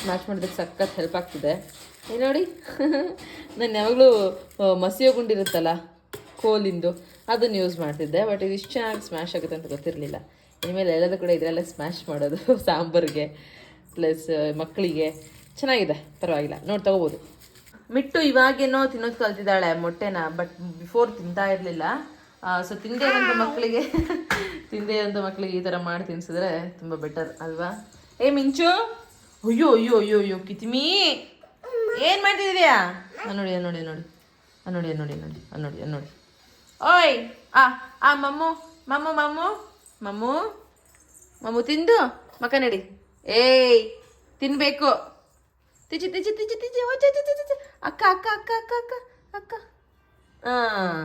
[SPEAKER 1] ಸ್ಮ್ಯಾಚ್ ಮಾಡೋದಕ್ಕೆ ಸಖತ್ ಹೆಲ್ಪ್ ಆಗ್ತಿದೆ. ಇಲ್ಲಿ ನೋಡಿ. [LAUGHS] ನಾನು ಯಾವಾಗಲೂ ಮಸಿಯೋ ಗುಂಡಿರುತ್ತಲ್ಲ ಕೋಲಿಂದು, ಅದನ್ನು ಯೂಸ್ ಮಾಡ್ತಿದ್ದೆ. ಬಟ್ ಇದು ಇಷ್ಟು ಚೆನ್ನಾಗಿ ಸ್ಮ್ಯಾಶ್ ಆಗುತ್ತೆ ಅಂತ ಗೊತ್ತಿರಲಿಲ್ಲ. ಇನ್ಮೇಲೆ ಎಲ್ಲದೂ ಕೂಡ ಇದರಲ್ಲೇ ಸ್ಮ್ಯಾಶ್ ಮಾಡೋದು, [LAUGHS] ಸಾಂಬಾರಿಗೆ ಪ್ಲಸ್ ಮಕ್ಕಳಿಗೆ. ಚೆನ್ನಾಗಿದೆ. ಪರವಾಗಿಲ್ಲ. ನೋಡಿ, ತಗೋಬೋದು. ಮಿಟ್ಟು ಇವಾಗೇನೋ ತಿನ್ನೋದು ಕಲ್ತಿದ್ದಾಳೆ ಮೊಟ್ಟೆನ ಬಟ್ ಬಿಫೋರ್ ತಿಂತಾ ಇರಲಿಲ್ಲ. ಸೊ ತಿಂದೆ ಅಂತ ಮಕ್ಕಳಿಗೆ, ತಿಂದೆ ಅಂತ ಮಕ್ಕಳಿಗೆ ಈ ಥರ ಮಾಡಿ ತಿನ್ಸಿದ್ರೆ ತುಂಬ ಬೆಟರ್ ಅಲ್ವಾ? ಏ, ಮಿಂಚು! ಅಯ್ಯೋ ಅಯ್ಯೋ ಅಯ್ಯೋ ಅಯ್ಯೋ, ಕಿತಿಮಿ! ಏನು ಮಾಡ್ತಿದ್ಯಾ? ನೋಡಿ ನೋಡಿ ನೋಡಿ. ನೋಡಿ ನೋಡಿ ನೋಡಿ ನೋಡಿ ನೋಡಿ. ಓಯ್! ಆ ಆ, ಮಮ್ಮು ಮಮ್ಮು ಮಮ್ಮು ಮಮ್ಮು ಮಮ್ಮು ತಿಂದು ಮಕ್ಕ ನಡಿ. ಏಯ್, ತಿನ್ಬೇಕು. ತಿಜಿ ತಿಜಿ ತಿಜಿ ತಿಜಿ ಓ, ಚಿ ಚಿ ಚಿ ಚಿ. ಅಕ್ಕ ಅಕ್ಕ ಅಕ್ಕ ಅಕ್ಕ ಅಕ್ಕ ಅಕ್ಕ. ಹಾಂ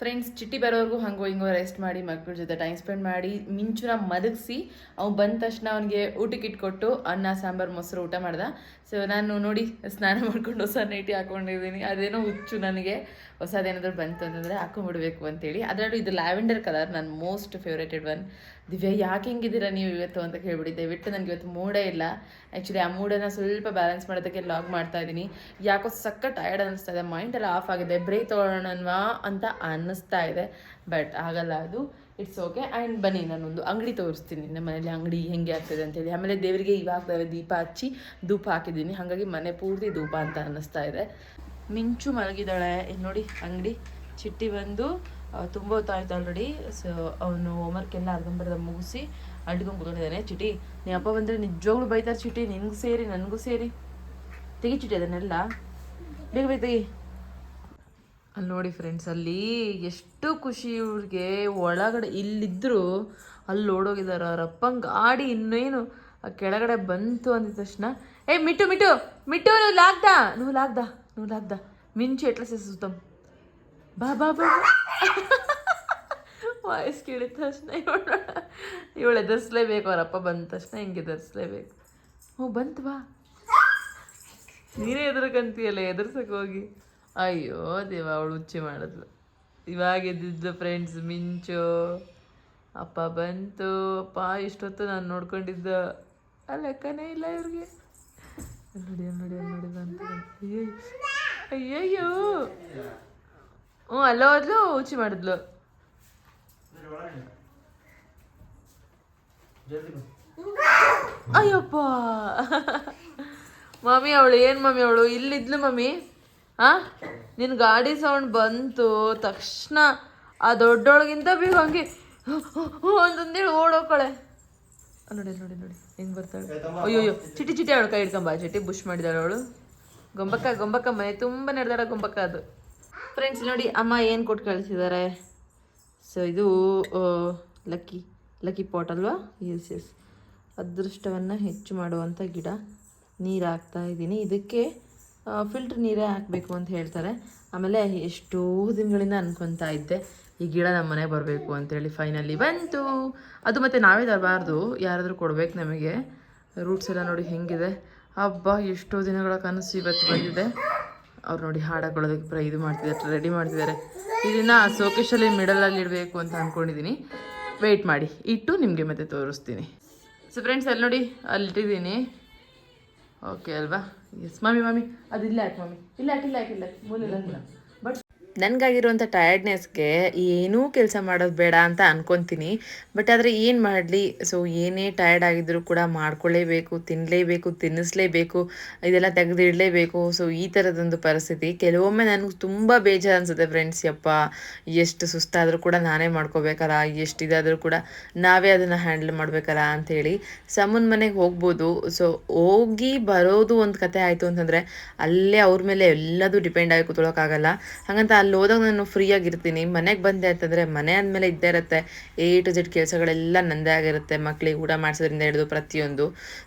[SPEAKER 1] ಫ್ರೆಂಡ್ಸ್ ಚಿಟ್ಟಿ ಬರೋವರೆಗೂ ಹಂಗೋ ಹಿಂಗೋ ರೆಸ್ಟ್ ಮಾಡಿ ಮಕ್ಕಳ ಜೊತೆ ಟೈಮ್ ಸ್ಪೆಂಡ್ ಮಾಡಿ, ಮಿಂಚುನ ಮದಗಿಸಿ ಅವ್ನು ಬಂದ ತಕ್ಷಣ ಅವನಿಗೆ ಊಟಕ್ಕೆ ಇಟ್ಕೊಟ್ಟು ಅನ್ನ, ಸಾಂಬಾರು, ಮೊಸರು ಊಟ ಮಾಡ್ದ. ಸೊ ನಾನು ನೋಡಿ ಸ್ನಾನ ಮಾಡ್ಕೊಂಡು ಹೊಸ ನೈಟಿ ಹಾಕೊಂಡಿದ್ದೀನಿ. ಅದೇನೋ ಹುಚ್ಚು ನನಗೆ. ಹೊಸದೇನಾದರೂ ಬಂತು ಅಂತಂದರೆ ಹಾಕೊಂಡ್ಬಿಡ್ಬೇಕು ಅಂತೇಳಿ. ಅದರಲ್ಲೂ ಇದು ಲ್ಯಾವೆಂಡರ್ ಕಲರ್ ನನ್ನ ಮೋಸ್ಟ್ ಫೇವ್ರೇಟೆಡ್ ಒನ್ ದಿವ್ಯಾ, ಯಾಕೆ ಹಿಂಗಿದ್ದೀರಾ ನೀವು ಇವತ್ತು ಅಂತ ಕೇಳ್ಬಿಡಿ. ದಯವಿಟ್ಟು ನನಗೆ ಇವತ್ತು ಮೂಡೇ ಇಲ್ಲ. ಆ್ಯಕ್ಚುಲಿ ಆ ಮೂಡನ್ನು ಸ್ವಲ್ಪ ಬ್ಯಾಲೆನ್ಸ್ ಮಾಡೋದಕ್ಕೆ ಲಾಗ್ ಮಾಡ್ತಾ ಇದ್ದೀನಿ. ಯಾಕೋ ಸಕ್ಕ ಟಯರ್ಡ್ ಅನ್ನಿಸ್ತಾ ಇದೆ. ಮೈಂಡ್ ಎಲ್ಲ ಆಫ್ ಆಗಿದೆ. ಬ್ರೇಕ್ ತೊಗೊಳ್ಳೋಣವಾ ಅಂತ ಅನ್ನಿಸ್ತಾ ಇದೆ. ಬಟ್ ಆಗಲ್ಲ ಅದು. ಇಟ್ಸ್ ಓಕೆ ಆ್ಯಂಡ್ ಬನ್ನಿ, ನಾನೊಂದು ಅಂಗಡಿ ತೋರಿಸ್ತೀನಿ. ನಮ್ಮ ಮನೇಲಿ ಅಂಗಡಿ ಹೆಂಗೆ ಆಗ್ತದೆ ಅಂತೇಳಿ. ಆಮೇಲೆ ದೇವರಿಗೆ ಇವಾಗ ದೀಪ ಹಚ್ಚಿ ಧೂಪ ಹಾಕಿದ್ದೀನಿ. ಹಾಗಾಗಿ ಮನೆ ಪೂರ್ತಿ ಧೂಪ ಅಂತ ಅನ್ನಿಸ್ತಾ ಇದೆ. ಮಿಂಚು ಮಲಗಿದ್ದಾಳೆ. ಇಲ್ಲಿ ನೋಡಿ ಅಂಗಡಿ. ಚಿಟ್ಟಿ ಬಂದು ತುಂಬ ಹೊತ್ತಾಯ್ತು ಆಲ್ರೆಡಿ ಸೊ ಅವನು ಹೋಮ್ವರ್ಕ್ ಎಲ್ಲ ಅರ್ಧಂಬರ್ಧ ಮುಗಿಸಿ ಅಡ್ಕೊಂಡು ಕೂತ್ಕೊಂಡಿದ್ದಾನೆ. ಚಿಟಿ ನೀ ಅಪ್ಪ ಬಂದರೆ ನಿಜವಾಗ್ಲೂ ಬೈತಾರೆ ಚಿಟಿ ನಿನಗೂ ಸೇರಿ, ನನಗೂ ಸೇರಿ. ತೆಗಿ ಚಿಟಿ ಅದನ್ನೆಲ್ಲ. ಬೇಗ ಬೇಗ ತೆಗಿ. ಅಲ್ಲಿ ನೋಡಿ ಫ್ರೆಂಡ್ಸ್ ಅಲ್ಲಿ ಎಷ್ಟು ಖುಷಿ ಇವ್ರಿಗೆ. ಒಳಗಡೆ ಇಲ್ಲಿದ್ರು, ಅಲ್ಲಿ ಓಡೋಗಿದ್ದಾರೆ ಅವ್ರ ಅಪ್ಪಂಗೆ ಗಾಡಿ ಇನ್ನೇನು ಕೆಳಗಡೆ ಬಂತು ಅಂದಿದ ತಕ್ಷಣ, ಏ, ಮಿಟ್ಟು ಮಿಟ್ಟು ಮಿಟ್ಟು, ನೀವು ಲಾಗ್ದ? ನೀವು ಲಾಗ್ದ? ನೀವು ಲಾಗ್ದ? ಮಿಂಚು ಎಟ್ಲ ಸುತ್ತಮ್? ಬಾ ಬಾ ಬಾ ವಾಯ್ಸ್ ಕೇಳಿದ ತಕ್ಷಣ ಇವಳು ಇವಳು ಎದುರಿಸ್ಲೇಬೇಕು ಅವರಪ್ಪ ಬಂದ ತಕ್ಷಣ ಹಿಂಗೆ ಎದುರಿಸ್ಲೇಬೇಕು. ಹ್ಞೂ, ಬಂತು ಬಾ. ನೀನೇ ಎದುರ್ಕಂತೀಯಲ್ಲ ಎದುರ್ಸಕ್ಕೆ ಹೋಗಿ. ಅಯ್ಯೋ, ದೇವ, ಅವಳು ಹುಚ್ಚಿ ಮಾಡಿದ್ಲು. ಇವಾಗ ಎದ್ದಿದ್ದು ಫ್ರೆಂಡ್ಸ್ ಮಿಂಚು. ಅಪ್ಪ ಬಂತು. ಅಪ್ಪ, ಇಷ್ಟೊತ್ತು ನಾನು ನೋಡ್ಕೊಂಡಿದ್ದ ಆ ಲೆಕ್ಕನೇ ಇಲ್ಲ ಇವ್ರಿಗೆ. ನೋಡಿ ನೋಡಿ ನೋಡಿ ಅಯ್ಯೋ ಅಯ್ಯಯ್ಯೋ. ಹ್ಞೂ ಅಲ್ಲ ಹೋದ್ಲು ಉಚಿ ಮಾಡಿದ್ಲು. ಅಯ್ಯಪ್ಪ. ಮಮ್ಮಿ ಅವಳು, ಏನು ಮಮ್ಮಿ ಅವಳು? ಇಲ್ಲಿದ್ಲು ಮಮ್ಮಿ. ಆ? ನಿನ್ನ ಗಾಡಿ ಸೌಂಡ್ ಬಂತು. ತಕ್ಷಣ ಆ ದೊಡ್ಡೊಳಗಿಂತ ಬೇಗ ಹಂಗೆ ಅಂತಂದೇಳಿ ಓಡೋಕಳೆ ನೋಡಿ ನೋಡಿ ನೋಡಿ, ಹೆಂಗ್ ಬರ್ತಾಳೆ. ಅಯ್ಯೋ ಚಿಟಿ ಚಿಟಿ ಅವಳು ಕೈ ಹಿಡ್ಕೊಂಬ. ಚಿಟಿ, ಬುಷ್ ಮಾಡಿದಾಳೆ ಅವಳು. ಗೊಂಬಕ್ಕ ಗೊಂಬಕ್ಕ ಮನೆ ತುಂಬ ನಡೆದಾಳ ಗೊಂಬಕ್ಕ ಅದು. ಫ್ರೆಂಡ್ಸ್ ನೋಡಿ, ಅಮ್ಮ ಏನು ಕೊಟ್ಟು ಕಳಿಸಿದ್ದಾರೆ ಸೊ ಇದು ಲಕ್ಕಿ ಲಕ್ಕಿ ಪಾಟ್ ಅಲ್ವಾ? ಎಸ್ ಎಸ್ ಅದೃಷ್ಟವನ್ನು ಹೆಚ್ಚು ಮಾಡುವಂಥ ಗಿಡ. ನೀರು ಹಾಕ್ತಾ ಇದ್ದೀನಿ. ಇದಕ್ಕೆ ಫಿಲ್ಟ್ರ್ ನೀರೇ ಹಾಕಬೇಕು ಅಂತ ಹೇಳ್ತಾರೆ. ಆಮೇಲೆ ಎಷ್ಟೋ ದಿನಗಳಿಂದ ಅನ್ಕೊತಾ ಇದ್ದೆ, ಈ ಗಿಡ ನಮ್ಮ ಮನೆಗೆ ಬರಬೇಕು ಅಂತೇಳಿ ಫೈನಲಿ ಬಂತು. ಅದು ಮತ್ತು ನಾವೇ ತರಬಾರ್ದು. ಯಾರಾದರೂ ಕೊಡಬೇಕು ನಮಗೆ. ರೂಟ್ಸ್ ಎಲ್ಲ ನೋಡಿ ಹೆಂಗಿದೆ. ಹಬ್ಬ ಎಷ್ಟೋ ದಿನಗಳ ಕನಸು ಇವತ್ತು ಬಂದಿದೆ. ಅವ್ರು ನೋಡಿ ಹಾಡಾಕೊಳ್ಳೋದಕ್ಕೆ ಪ್ರ ಇದು ಮಾಡ್ತಿದ್ದಾರೆ ರೆಡಿ ಮಾಡ್ತಿದ್ದಾರೆ ಇದನ್ನು ಸೋಕೇಶಲ್ಲಿ ಮಿಡಲಲ್ಲಿ ಇಡಬೇಕು ಅಂತ ಅಂದ್ಕೊಂಡಿದ್ದೀನಿ ವೆಯ್ಟ್ ಮಾಡಿ, ಇಟ್ಟು ನಿಮಗೆ ಮತ್ತೆ ತೋರಿಸ್ತೀನಿ. ಸೊ ಫ್ರೆಂಡ್ಸ್ ಅಲ್ಲಿ ನೋಡಿ, ಅಲ್ಲಿ ಇಟ್ಟಿದ್ದೀನಿ. ಓಕೆ ಅಲ್ವಾ? ಎಸ್ ಮಮ್ಮಿ ಮಮ್ಮಿ ಅದು ಇಲ್ಲ ಯಾಕೆ ಮಮ್ಮಿ. ಇಲ್ಲ ಯಾಕೆ ಇಲ್ಲ ಯಾಕೆ ಇಲ್ಲ. ಮೂಲಿಲ್ಲ ನನಗಾಗಿರುವಂಥ ಟಯರ್ಡ್ನೆಸ್ಗೆ ಏನೂ ಕೆಲಸ ಮಾಡೋದು ಬೇಡ ಅಂತ ಅನ್ಕೊತೀನಿ. ಬಟ್ ಆದರೆ ಏನು ಮಾಡಲಿ? ಸೊ ಏನೇ ಟಯರ್ಡ್ ಆಗಿದ್ದರೂ ಕೂಡ ಮಾಡ್ಕೊಳ್ಳೇಬೇಕು ತಿನ್ನಲೇಬೇಕು ತಿನ್ನಿಸ್ಲೇಬೇಕು, ಇದೆಲ್ಲ ತೆಗೆದಿಡಲೇಬೇಕು. ಸೊ ಈ ಥರದೊಂದು ಪರಿಸ್ಥಿತಿ. ಕೆಲವೊಮ್ಮೆ ನನಗೆ ತುಂಬ ಬೇಜಾರು ಅನಿಸುತ್ತೆ ಫ್ರೆಂಡ್ಸ್ ಯಪ್ಪ, ಎಷ್ಟು ಸುಸ್ತಾದರೂ ಕೂಡ ನಾನೇ ಮಾಡ್ಕೋಬೇಕಲ್ಲ, ಎಷ್ಟು ಇದಾದರೂ ಕೂಡ ನಾವೇ ಅದನ್ನು ಹ್ಯಾಂಡಲ್ ಮಾಡಬೇಕಲ್ಲ ಅಂಥೇಳಿ ಸಮನ್ ಮನೆಗೆ ಹೋಗ್ಬೋದು. ಸೊ ಹೋಗಿ ಬರೋದು ಒಂದು ಕತೆ ಆಯಿತು ಅಂತಂದರೆ ಅಲ್ಲೇ ಅವ್ರ ಮೇಲೆ ಎಲ್ಲದೂ ಡಿಪೆಂಡ್ ಆಗಿ ಕೂತ್ಕೊಳ್ಳೋಕ್ಕಾಗಲ್ಲ ಹಾಗಂತ ಅಲ್ಲಿ ಹೋದಾಗ ನಾನು ಫ್ರೀಯಾಗಿರ್ತೀನಿ ಮನೆಗೆ ಬಂದೆ ಅಂತಂದರೆ ಮನೆ ಅಂದಮೇಲೆ ಇದ್ದೇ ಇರುತ್ತೆ. ಎ ಟು ಜೆಡ್ ಕೆಲಸಗಳೆಲ್ಲ ನಂದೇ ಆಗಿರುತ್ತೆ. ಮಕ್ಕಳಿಗೆ ಊಟ ಮಾಡಿಸೋದ್ರಿಂದ ಹಿಡಿದು ಪ್ರತಿಯೊಂದು.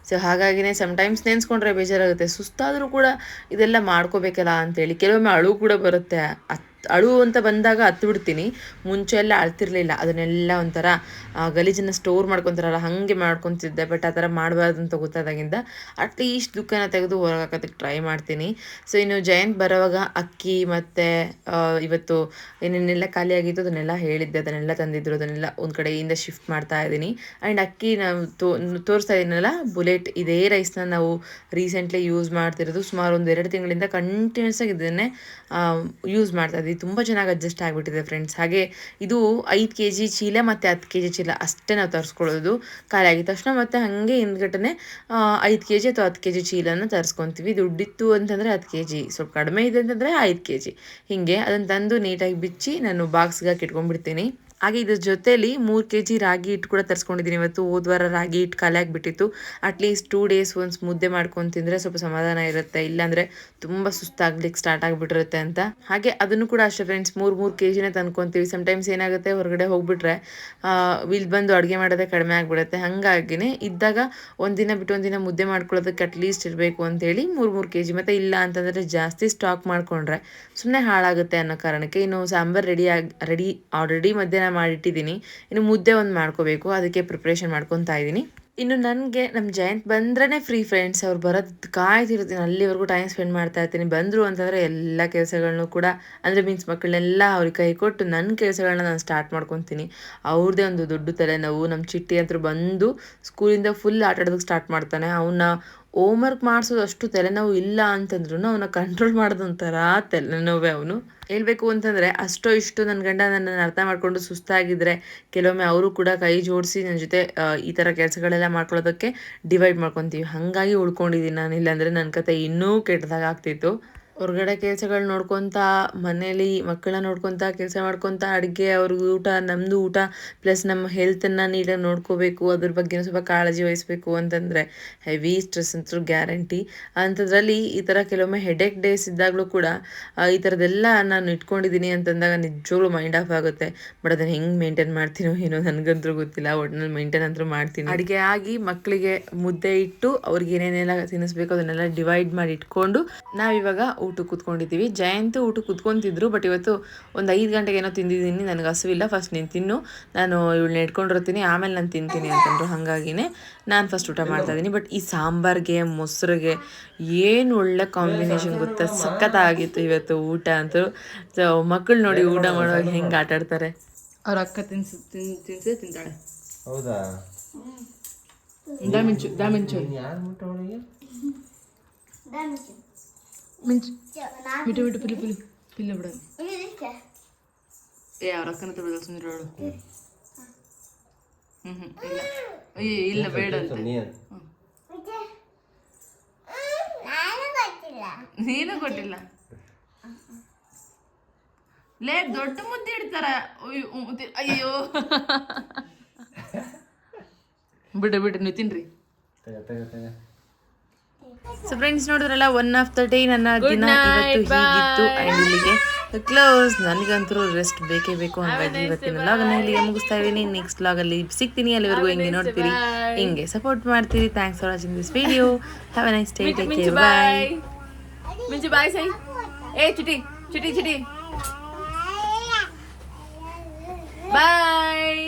[SPEAKER 1] ಸೊ ಹಾಗಾಗಿನೇ ಸಮಟೈಮ್ಸ್ ನೆನೆಸ್ಕೊಂಡ್ರೆ ಬೇಜಾರಾಗುತ್ತೆ. ಸುಸ್ತಾದರೂ ಕೂಡ ಇದೆಲ್ಲ ಮಾಡ್ಕೋಬೇಕಲ್ಲ ಅಂತೇಳಿ. ಕೆಲವೊಮ್ಮೆ ಅಳು ಕೂಡ ಬರುತ್ತೆ. ಅಳು ಅಂತ ಬಂದಾಗ ಹತ್ತು ಬಿಡ್ತೀನಿ. ಮುಂಚೆ ಎಲ್ಲ ಅಳ್ತಿರ್ಲಿಲ್ಲ. ಅದನ್ನೆಲ್ಲ ಒಂಥರ ಗಲೀಜನ್ನು ಸ್ಟೋರ್ ಮಾಡ್ಕೊತಾರಲ್ಲ, ಹಾಗೆ ಮಾಡ್ಕೊತಿದ್ದೆ. ಬಟ್ ಆ ಥರ ಮಾಡಬಾರ್ದು ಅಂತ ಗೊತ್ತಾದಾಗಿಂದ ಅಟ್ಲೀಸ್ಟ್ ದುಃಖನ ತೆಗೆದು ಹೊರಗಾಕೋದಕ್ಕೆ ಟ್ರೈ ಮಾಡ್ತೀನಿ. ಸೊ ಇನ್ನು ಜಯಂತ್ ಬರೋವಾಗ ಅಕ್ಕಿ ಮತ್ತು ಇವತ್ತು ಏನೇನೆಲ್ಲ ಖಾಲಿಯಾಗಿತ್ತು ಅದನ್ನೆಲ್ಲ ಹೇಳಿದ್ದೆ. ಅದನ್ನೆಲ್ಲ ತಂದಿದ್ರು. ಅದನ್ನೆಲ್ಲ ಒಂದು ಕಡೆಯಿಂದ ಶಿಫ್ಟ್ ಮಾಡ್ತಾ ಇದ್ದೀನಿ. ಆ್ಯಂಡ್ ಅಕ್ಕಿ ನಾವು ತೋ, ತೋರಿಸ್ತಾ ಇದ್ದೀನಲ್ಲ, ಬುಲೆಟ್, ಇದೇ ರೈಸ್ನ ನಾವು ರೀಸೆಂಟ್ಲಿ ಯೂಸ್ ಮಾಡ್ತಿರೋದು ಸುಮಾರು ಒಂದು ಎರಡು ತಿಂಗಳಿಂದ ಕಂಟಿನ್ಯೂಸ್ ಆಗಿ ಇದನ್ನೇ ಯೂಸ್ ಮಾಡ್ತಾ ಇದ್ದೀವಿ ತುಂಬ ಚೆನ್ನಾಗಿ ಅಡ್ಜಸ್ಟ್ ಆಗಿಬಿಟ್ಟಿದೆ ಫ್ರೆಂಡ್ಸ್ ಹಾಗೆ ಇದು ಐದು ಕೆ ಜಿ ಚೀಲ ಮತ್ತು ಹತ್ತು ಕೆ ಜಿ ಚೀಲ ಅಷ್ಟೇ ನಾವು ತರಿಸ್ಕೊಳ್ಳೋದು. ಖಾಲಿ ಆಗಿದ ತಕ್ಷಣ ಮತ್ತು ಹಾಗೆ ಹಿಂದ್ಗಟ್ಟನೆ ಐದು ಕೆ ಜಿ ಅಥವಾ ಹತ್ತು ಕೆ ಜಿ ಚೀಲನ ತರಿಸ್ಕೊತೀವಿ. ದುಡ್ಡಿತ್ತು ಅಂತಂದರೆ ಹತ್ತು ಕೆ ಜಿ ಸ್ವಲ್ಪ ಕಡಿಮೆ ಇದೆ ಅಂತಂದರೆ ಐದು ಕೆ ಜಿ ಹೀಗೆ ಅದನ್ನು ತಂದು ನೀಟಾಗಿ ಬಿಚ್ಚಿ ನಾನು ಬಾಕ್ಸ್ಗೆ ಇಟ್ಕೊಂಡ್ಬಿಡ್ತೀನಿ. ಹಾಗೆ ಇದ್ರ ಜೊತೆಲಿ ಮೂರು ಕೆ ಜಿ ರಾಗಿ ಹಿಟ್ಟು ಕೂಡ ತರಿಸ್ಕೊಂಡಿದ್ದೀನಿ. ಇವತ್ತು ಹೋದ ವಾರ ರಾಗಿ ಹಿಟ್ಟು ಖಾಲಿ ಆಗಿಬಿಟ್ಟಿತ್ತು. ಅಟ್ಲೀಸ್ಟ್ ಟೂ ಡೇಸ್ ಒನ್ಸ್ ಮುದ್ದೆ ಮಾಡ್ಕೊಂಡು ತಿಂದರೆ ಸ್ವಲ್ಪ ಸಮಾಧಾನ ಇರುತ್ತೆ. ಇಲ್ಲಾಂದರೆ ತುಂಬ ಸುಸ್ತಾಗ್ಲಿಕ್ಕೆ ಸ್ಟಾರ್ಟ್ ಆಗಿಬಿಟ್ಟಿರುತ್ತೆ ಅಂತ. ಹಾಗೆ ಅದನ್ನು ಕೂಡ ಅಷ್ಟೇ ಫ್ರೆಂಡ್ಸ್ ಮೂರು ಮೂರು ಕೆ ಜಿನೇ ತಂದ್ಕೊತೀವಿ. ಸಮ್ಟೈಮ್ಸ್ ಏನಾಗುತ್ತೆ, ಹೊರಗಡೆ ಹೋಗ್ಬಿಟ್ರೆ ಇಲ್ಲಿ ಬಂದು ಅಡುಗೆ ಮಾಡೋದೇ ಕಡಿಮೆ ಆಗಿಬಿಡುತ್ತೆ. ಹಾಗಾಗಿನೇ ಇದ್ದಾಗ ಒಂದಿನ ಬಿಟ್ಟು ಒಂದಿನ ಮುದ್ದೆ ಮಾಡ್ಕೊಳ್ಳೋದಕ್ಕೆ ಅಟ್ಲೀಸ್ಟ್ ಇರಬೇಕು ಅಂತೇಳಿ ಮೂರು ಮೂರು ಕೆ ಜಿ ಮತ್ತು ಇಲ್ಲ ಅಂತಂದರೆ ಜಾಸ್ತಿ ಸ್ಟಾಕ್ ಮಾಡಿಕೊಂಡ್ರೆ ಸುಮ್ಮನೆ ಹಾಳಾಗುತ್ತೆ ಅನ್ನೋ ಕಾರಣಕ್ಕೆ ಇನ್ನು ಸಾಂಬಾರು ರೆಡಿ ಆಗಿ ರೆಡಿ ಆಲ್ರೆಡಿ ಮಧ್ಯಾಹ್ನ ಮಾಡಿಟ್ಟಿದ್ದೀನಿ. ಇನ್ನು ಮುದ್ದೆ ಒಂದು ಮಾಡ್ಕೋಬೇಕು. ಅದಕ್ಕೆ ಪ್ರಿಪ್ರೇಷನ್ ಮಾಡ್ಕೊತಾ ಇದ್ದೀನಿ. ಇನ್ನು ನನಗೆ ನಮ್ಮ ಜಯಂತ್ ಬಂದ್ರೇ ಫ್ರೀ ಫ್ರೆಂಡ್ಸ್ ಅವ್ರು ಬರೋದು ಕಾಯ್ತಿರ್ತೀನಿ ಅಲ್ಲಿವರೆಗೂ ಟೈಮ್ ಸ್ಪೆಂಡ್ ಮಾಡ್ತಾ ಇರ್ತೀನಿ. ಬಂದರು ಅಂತಂದರೆ ಎಲ್ಲ ಕೆಲಸಗಳನ್ನೂ ಕೂಡ, ಅಂದರೆ ಮೀನ್ಸ್ ಮಕ್ಕಳನ್ನೆಲ್ಲ ಅವ್ರಿಗೆ ಕೈ ಕೊಟ್ಟು ನನ್ನ ಕೆಲಸಗಳನ್ನ ನಾನು ಸ್ಟಾರ್ಟ್ ಮಾಡ್ಕೊತೀನಿ. ಅವ್ರದ್ದೇ ಒಂದು ದೊಡ್ಡ ತಲೆನೋವು. ನಮ್ಮ ಚಿಟ್ಟಿ ಅಂತೂ ಬಂದು ಸ್ಕೂಲಿಂದ ಫುಲ್ ಆಟ ಆಡೋದಕ್ಕೆ ಸ್ಟಾರ್ಟ್ ಮಾಡ್ತಾನೆ. ಅವನ್ನ ಹೋಮ್ವರ್ಕ್ ಮಾಡಿಸೋದು ಅಷ್ಟು ತಲೆನೋವು ಇಲ್ಲ ಅಂತಂದ್ರೂ ಅವನ ಕಂಟ್ರೋಲ್ ಮಾಡೋದೊಂಥರ ತಲೆನೋವೇ ಅವನು. ಹೇಳ್ಬೇಕು ಅಂತಂದರೆ ಅಷ್ಟೋ ಇಷ್ಟು ನನ್ನ ಗಂಡ ನನ್ನನ್ನು ಅರ್ಥ ಮಾಡಿಕೊಂಡು ಸುಸ್ತಾಗಿದ್ದರೆ ಕೆಲವೊಮ್ಮೆ ಅವರು ಕೂಡ ಕೈ ಜೋಡಿಸಿ ನನ್ನ ಜೊತೆ ಈ ಥರ ಕೆಲಸಗಳೆಲ್ಲ ಮಾಡ್ಕೊಳ್ಳೋದಕ್ಕೆ ಡಿವೈಡ್ ಮಾಡ್ಕೊತೀವಿ. ಹಾಗಾಗಿ ಉಳ್ಕೊಂಡಿದ್ದೀನಿ ನಾನು ಇಲ್ಲಾಂದರೆ ನನ್ನ ಕತೆ ಇನ್ನೂ ಕೆಟ್ಟದಾಗ ಆಗ್ತಿತ್ತು. ಹೊರಗಡೆ ಕೆಲಸಗಳು ನೋಡ್ಕೊತ, ಮನೇಲಿ ಮಕ್ಕಳನ್ನ ನೋಡ್ಕೊತ, ಕೆಲಸ ಮಾಡ್ಕೊತ, ಅಡುಗೆ, ಅವ್ರಿಗೆ ಊಟ ನಮ್ಮದು ಊಟ, ಪ್ಲಸ್ ನಮ್ಮ ಹೆಲ್ತನ್ನು ನೀಟಾಗಿ ನೋಡ್ಕೋಬೇಕು, ಅದ್ರ ಬಗ್ಗೆ ಸ್ವಲ್ಪ ಕಾಳಜಿ ವಹಿಸ್ಬೇಕು ಅಂತಂದರೆ ಹೆವಿ ಸ್ಟ್ರೆಸ್ ಅಂತೂ ಗ್ಯಾರಂಟಿ. ಅಂಥದ್ರಲ್ಲಿ ಈ ಥರ ಕೆಲವೊಮ್ಮೆ ಹೆಡೇಕ್ ಡೇಸ್ ಇದ್ದಾಗಲೂ ಕೂಡ ಈ ಥರದ್ದೆಲ್ಲ ನಾನು ಇಟ್ಕೊಂಡಿದ್ದೀನಿ ಅಂತಂದಾಗ ನಿಜವಾಗ್ಲೂ ಮೈಂಡ್ ಆಫ್ ಆಗುತ್ತೆ. ಬಟ್ ಅದನ್ನು ಹೆಂಗೆ ಮೇಂಟೈನ್ ಮಾಡ್ತೀನೋ ಏನೋ ನನಗಂತೂ ಗೊತ್ತಿಲ್ಲ. ಒಟ್ಟಿನಲ್ಲಿ ಮೇಂಟೈನ್ ಅಂತೂ ಮಾಡ್ತೀನಿ. ಅಡುಗೆ ಆಗಿ ಮಕ್ಕಳಿಗೆ ಮುದ್ದೆ ಇಟ್ಟು ಅವ್ರಿಗೆ ಏನೇನೆಲ್ಲ ತಿನ್ನಿಸ್ಬೇಕು ಅದನ್ನೆಲ್ಲ ಡಿವೈಡ್ ಮಾಡಿ ಇಟ್ಕೊಂಡು ನಾವಿವಾಗ ಊಟಕ್ಕೆ ಕೂತ್ಕೊಂಡಿದ್ದೀವಿ. ಜಯಂತು ಊಟ ಕೂತ್ಕೊಂತಿದ್ರು ಬಟ್ ಇವತ್ತು ಒಂದು ಐದು ಗಂಟೆಗೆ ಏನೋ ತಿಂದಿದ್ದೀನಿ. ನನಗೆ ಹಸುವಿಲ್ಲ. ಫಸ್ಟ್ ನೀನು ತಿನ್ನು. ನಾನು ಇವಳನ್ನ ಇಟ್ಕೊಂಡಿರ್ತೀನಿ ಆಮೇಲೆ ನಾನು ತಿಂತೀನಿ ಅಂತಂದರು. ಹಾಗಾಗಿನೇ ನಾನು ಫಸ್ಟ್ ಊಟ ಮಾಡ್ತಾ ಇದ್ದೀನಿ. ಬಟ್ ಈ ಸಾಂಬಾರ್ಗೆ ಮೊಸರಿಗೆ ಏನು ಒಳ್ಳೆ ಕಾಂಬಿನೇಷನ್ ಗೊತ್ತಾ? ಸಖತ್ತಾಗಿತ್ತು ಇವತ್ತು ಊಟ ಅಂತೂ. ಸೊ ಮಕ್ಕಳು ನೋಡಿ ಊಟ ಮಾಡುವಾಗ ಹೆಂಗೆ ಆಟ ಆಡ್ತಾರೆ? ಅವ್ರ ಅಕ್ಕ ತಿನ್ಸಿ ತಿನ್ ತಿನ್ಸೇ ತಿಂತಾಳೆ.
[SPEAKER 3] ಹೌದಾ?
[SPEAKER 1] ದಾಮಿಂಚು ದಾಮಿಂಚು.
[SPEAKER 3] ಯಾರು ಮುಟ್ಟ ಅವಳಿಗೆ
[SPEAKER 1] ಮಿಂಚು ಬಿಟ್ಟು ಬಿಟ್ಟು ಪಿಲ್ಲು ಪಿಲ್ಲು ಪಿಲ್ಲು ಬಿಡೋದು ಏ ಅವ್ರ ಅಕ್ಕನ ಹತ್ರ ಬಿಡೋದು ಸುಂದರ ಅವಳು ಹ್ಞೂ ಹ್ಞೂ ಇಲ್ಲ ಅಯ್ಯೋ ಇಲ್ಲ ಬೇಡ ಅಂತ
[SPEAKER 3] ನೀನು
[SPEAKER 1] ನೀನು ಕೊಟ್ಟಿಲ್ಲ ಲೇ ದೊಡ್ಡ ಮುದ್ದೆ ಇಡ್ತಾರ ಅಯ್ಯೋ ಮುದ್ದೆ- ಅಯ್ಯೋ ಬಿಡು ಬಿಡು ನೀವು ತಿನ್ರಿ
[SPEAKER 3] ತಗ ತಗ ತಗ
[SPEAKER 2] ಸೊ ಫ್ರೆಂಡ್ಸ್ ನೋಡಿದ್ರಲ್ಲ ಒನ್ ಆಫ್ ದ ಡೇ ನನ್ನ ದಿನ ಇವತ್ತು ಹೀಗಿತ್ತು. ಆ್ಯಂಡ್ ಇಲ್ಲಿಗೆ ಕ್ಲೋಸ್ ನನಗಂತೂ ರೆಸ್ಟ್ ಬೇಕೇ ಬೇಕು ಹಾಗಾಗಿ ಇವತ್ತಿನ ಲಾಗನ್ನ ಇಲ್ಲಿಗೆ ಮುಗಿಸ್ತಾ ಇದ್ದೀನಿ. ನೆಕ್ಸ್ಟ್ ಲಾಗಲ್ಲಿ ಸಿಗ್ತೀನಿ ಅಲ್ಲಿವರೆಗೂ ಹಿಂಗೆ ನೋಡ್ತೀರಿ. ಹಿಂಗೆ ಸಪೋರ್ಟ್ ಮಾಡ್ತೀರಿ. Thanks for watching this video have a nice day take care bye
[SPEAKER 1] ಮಿಂಚು ಬಾಯ್ ಸೈ ಏ ಚಿಟಿ ಚಿಟಿ ಚಿಟಿ ಬಾಯ್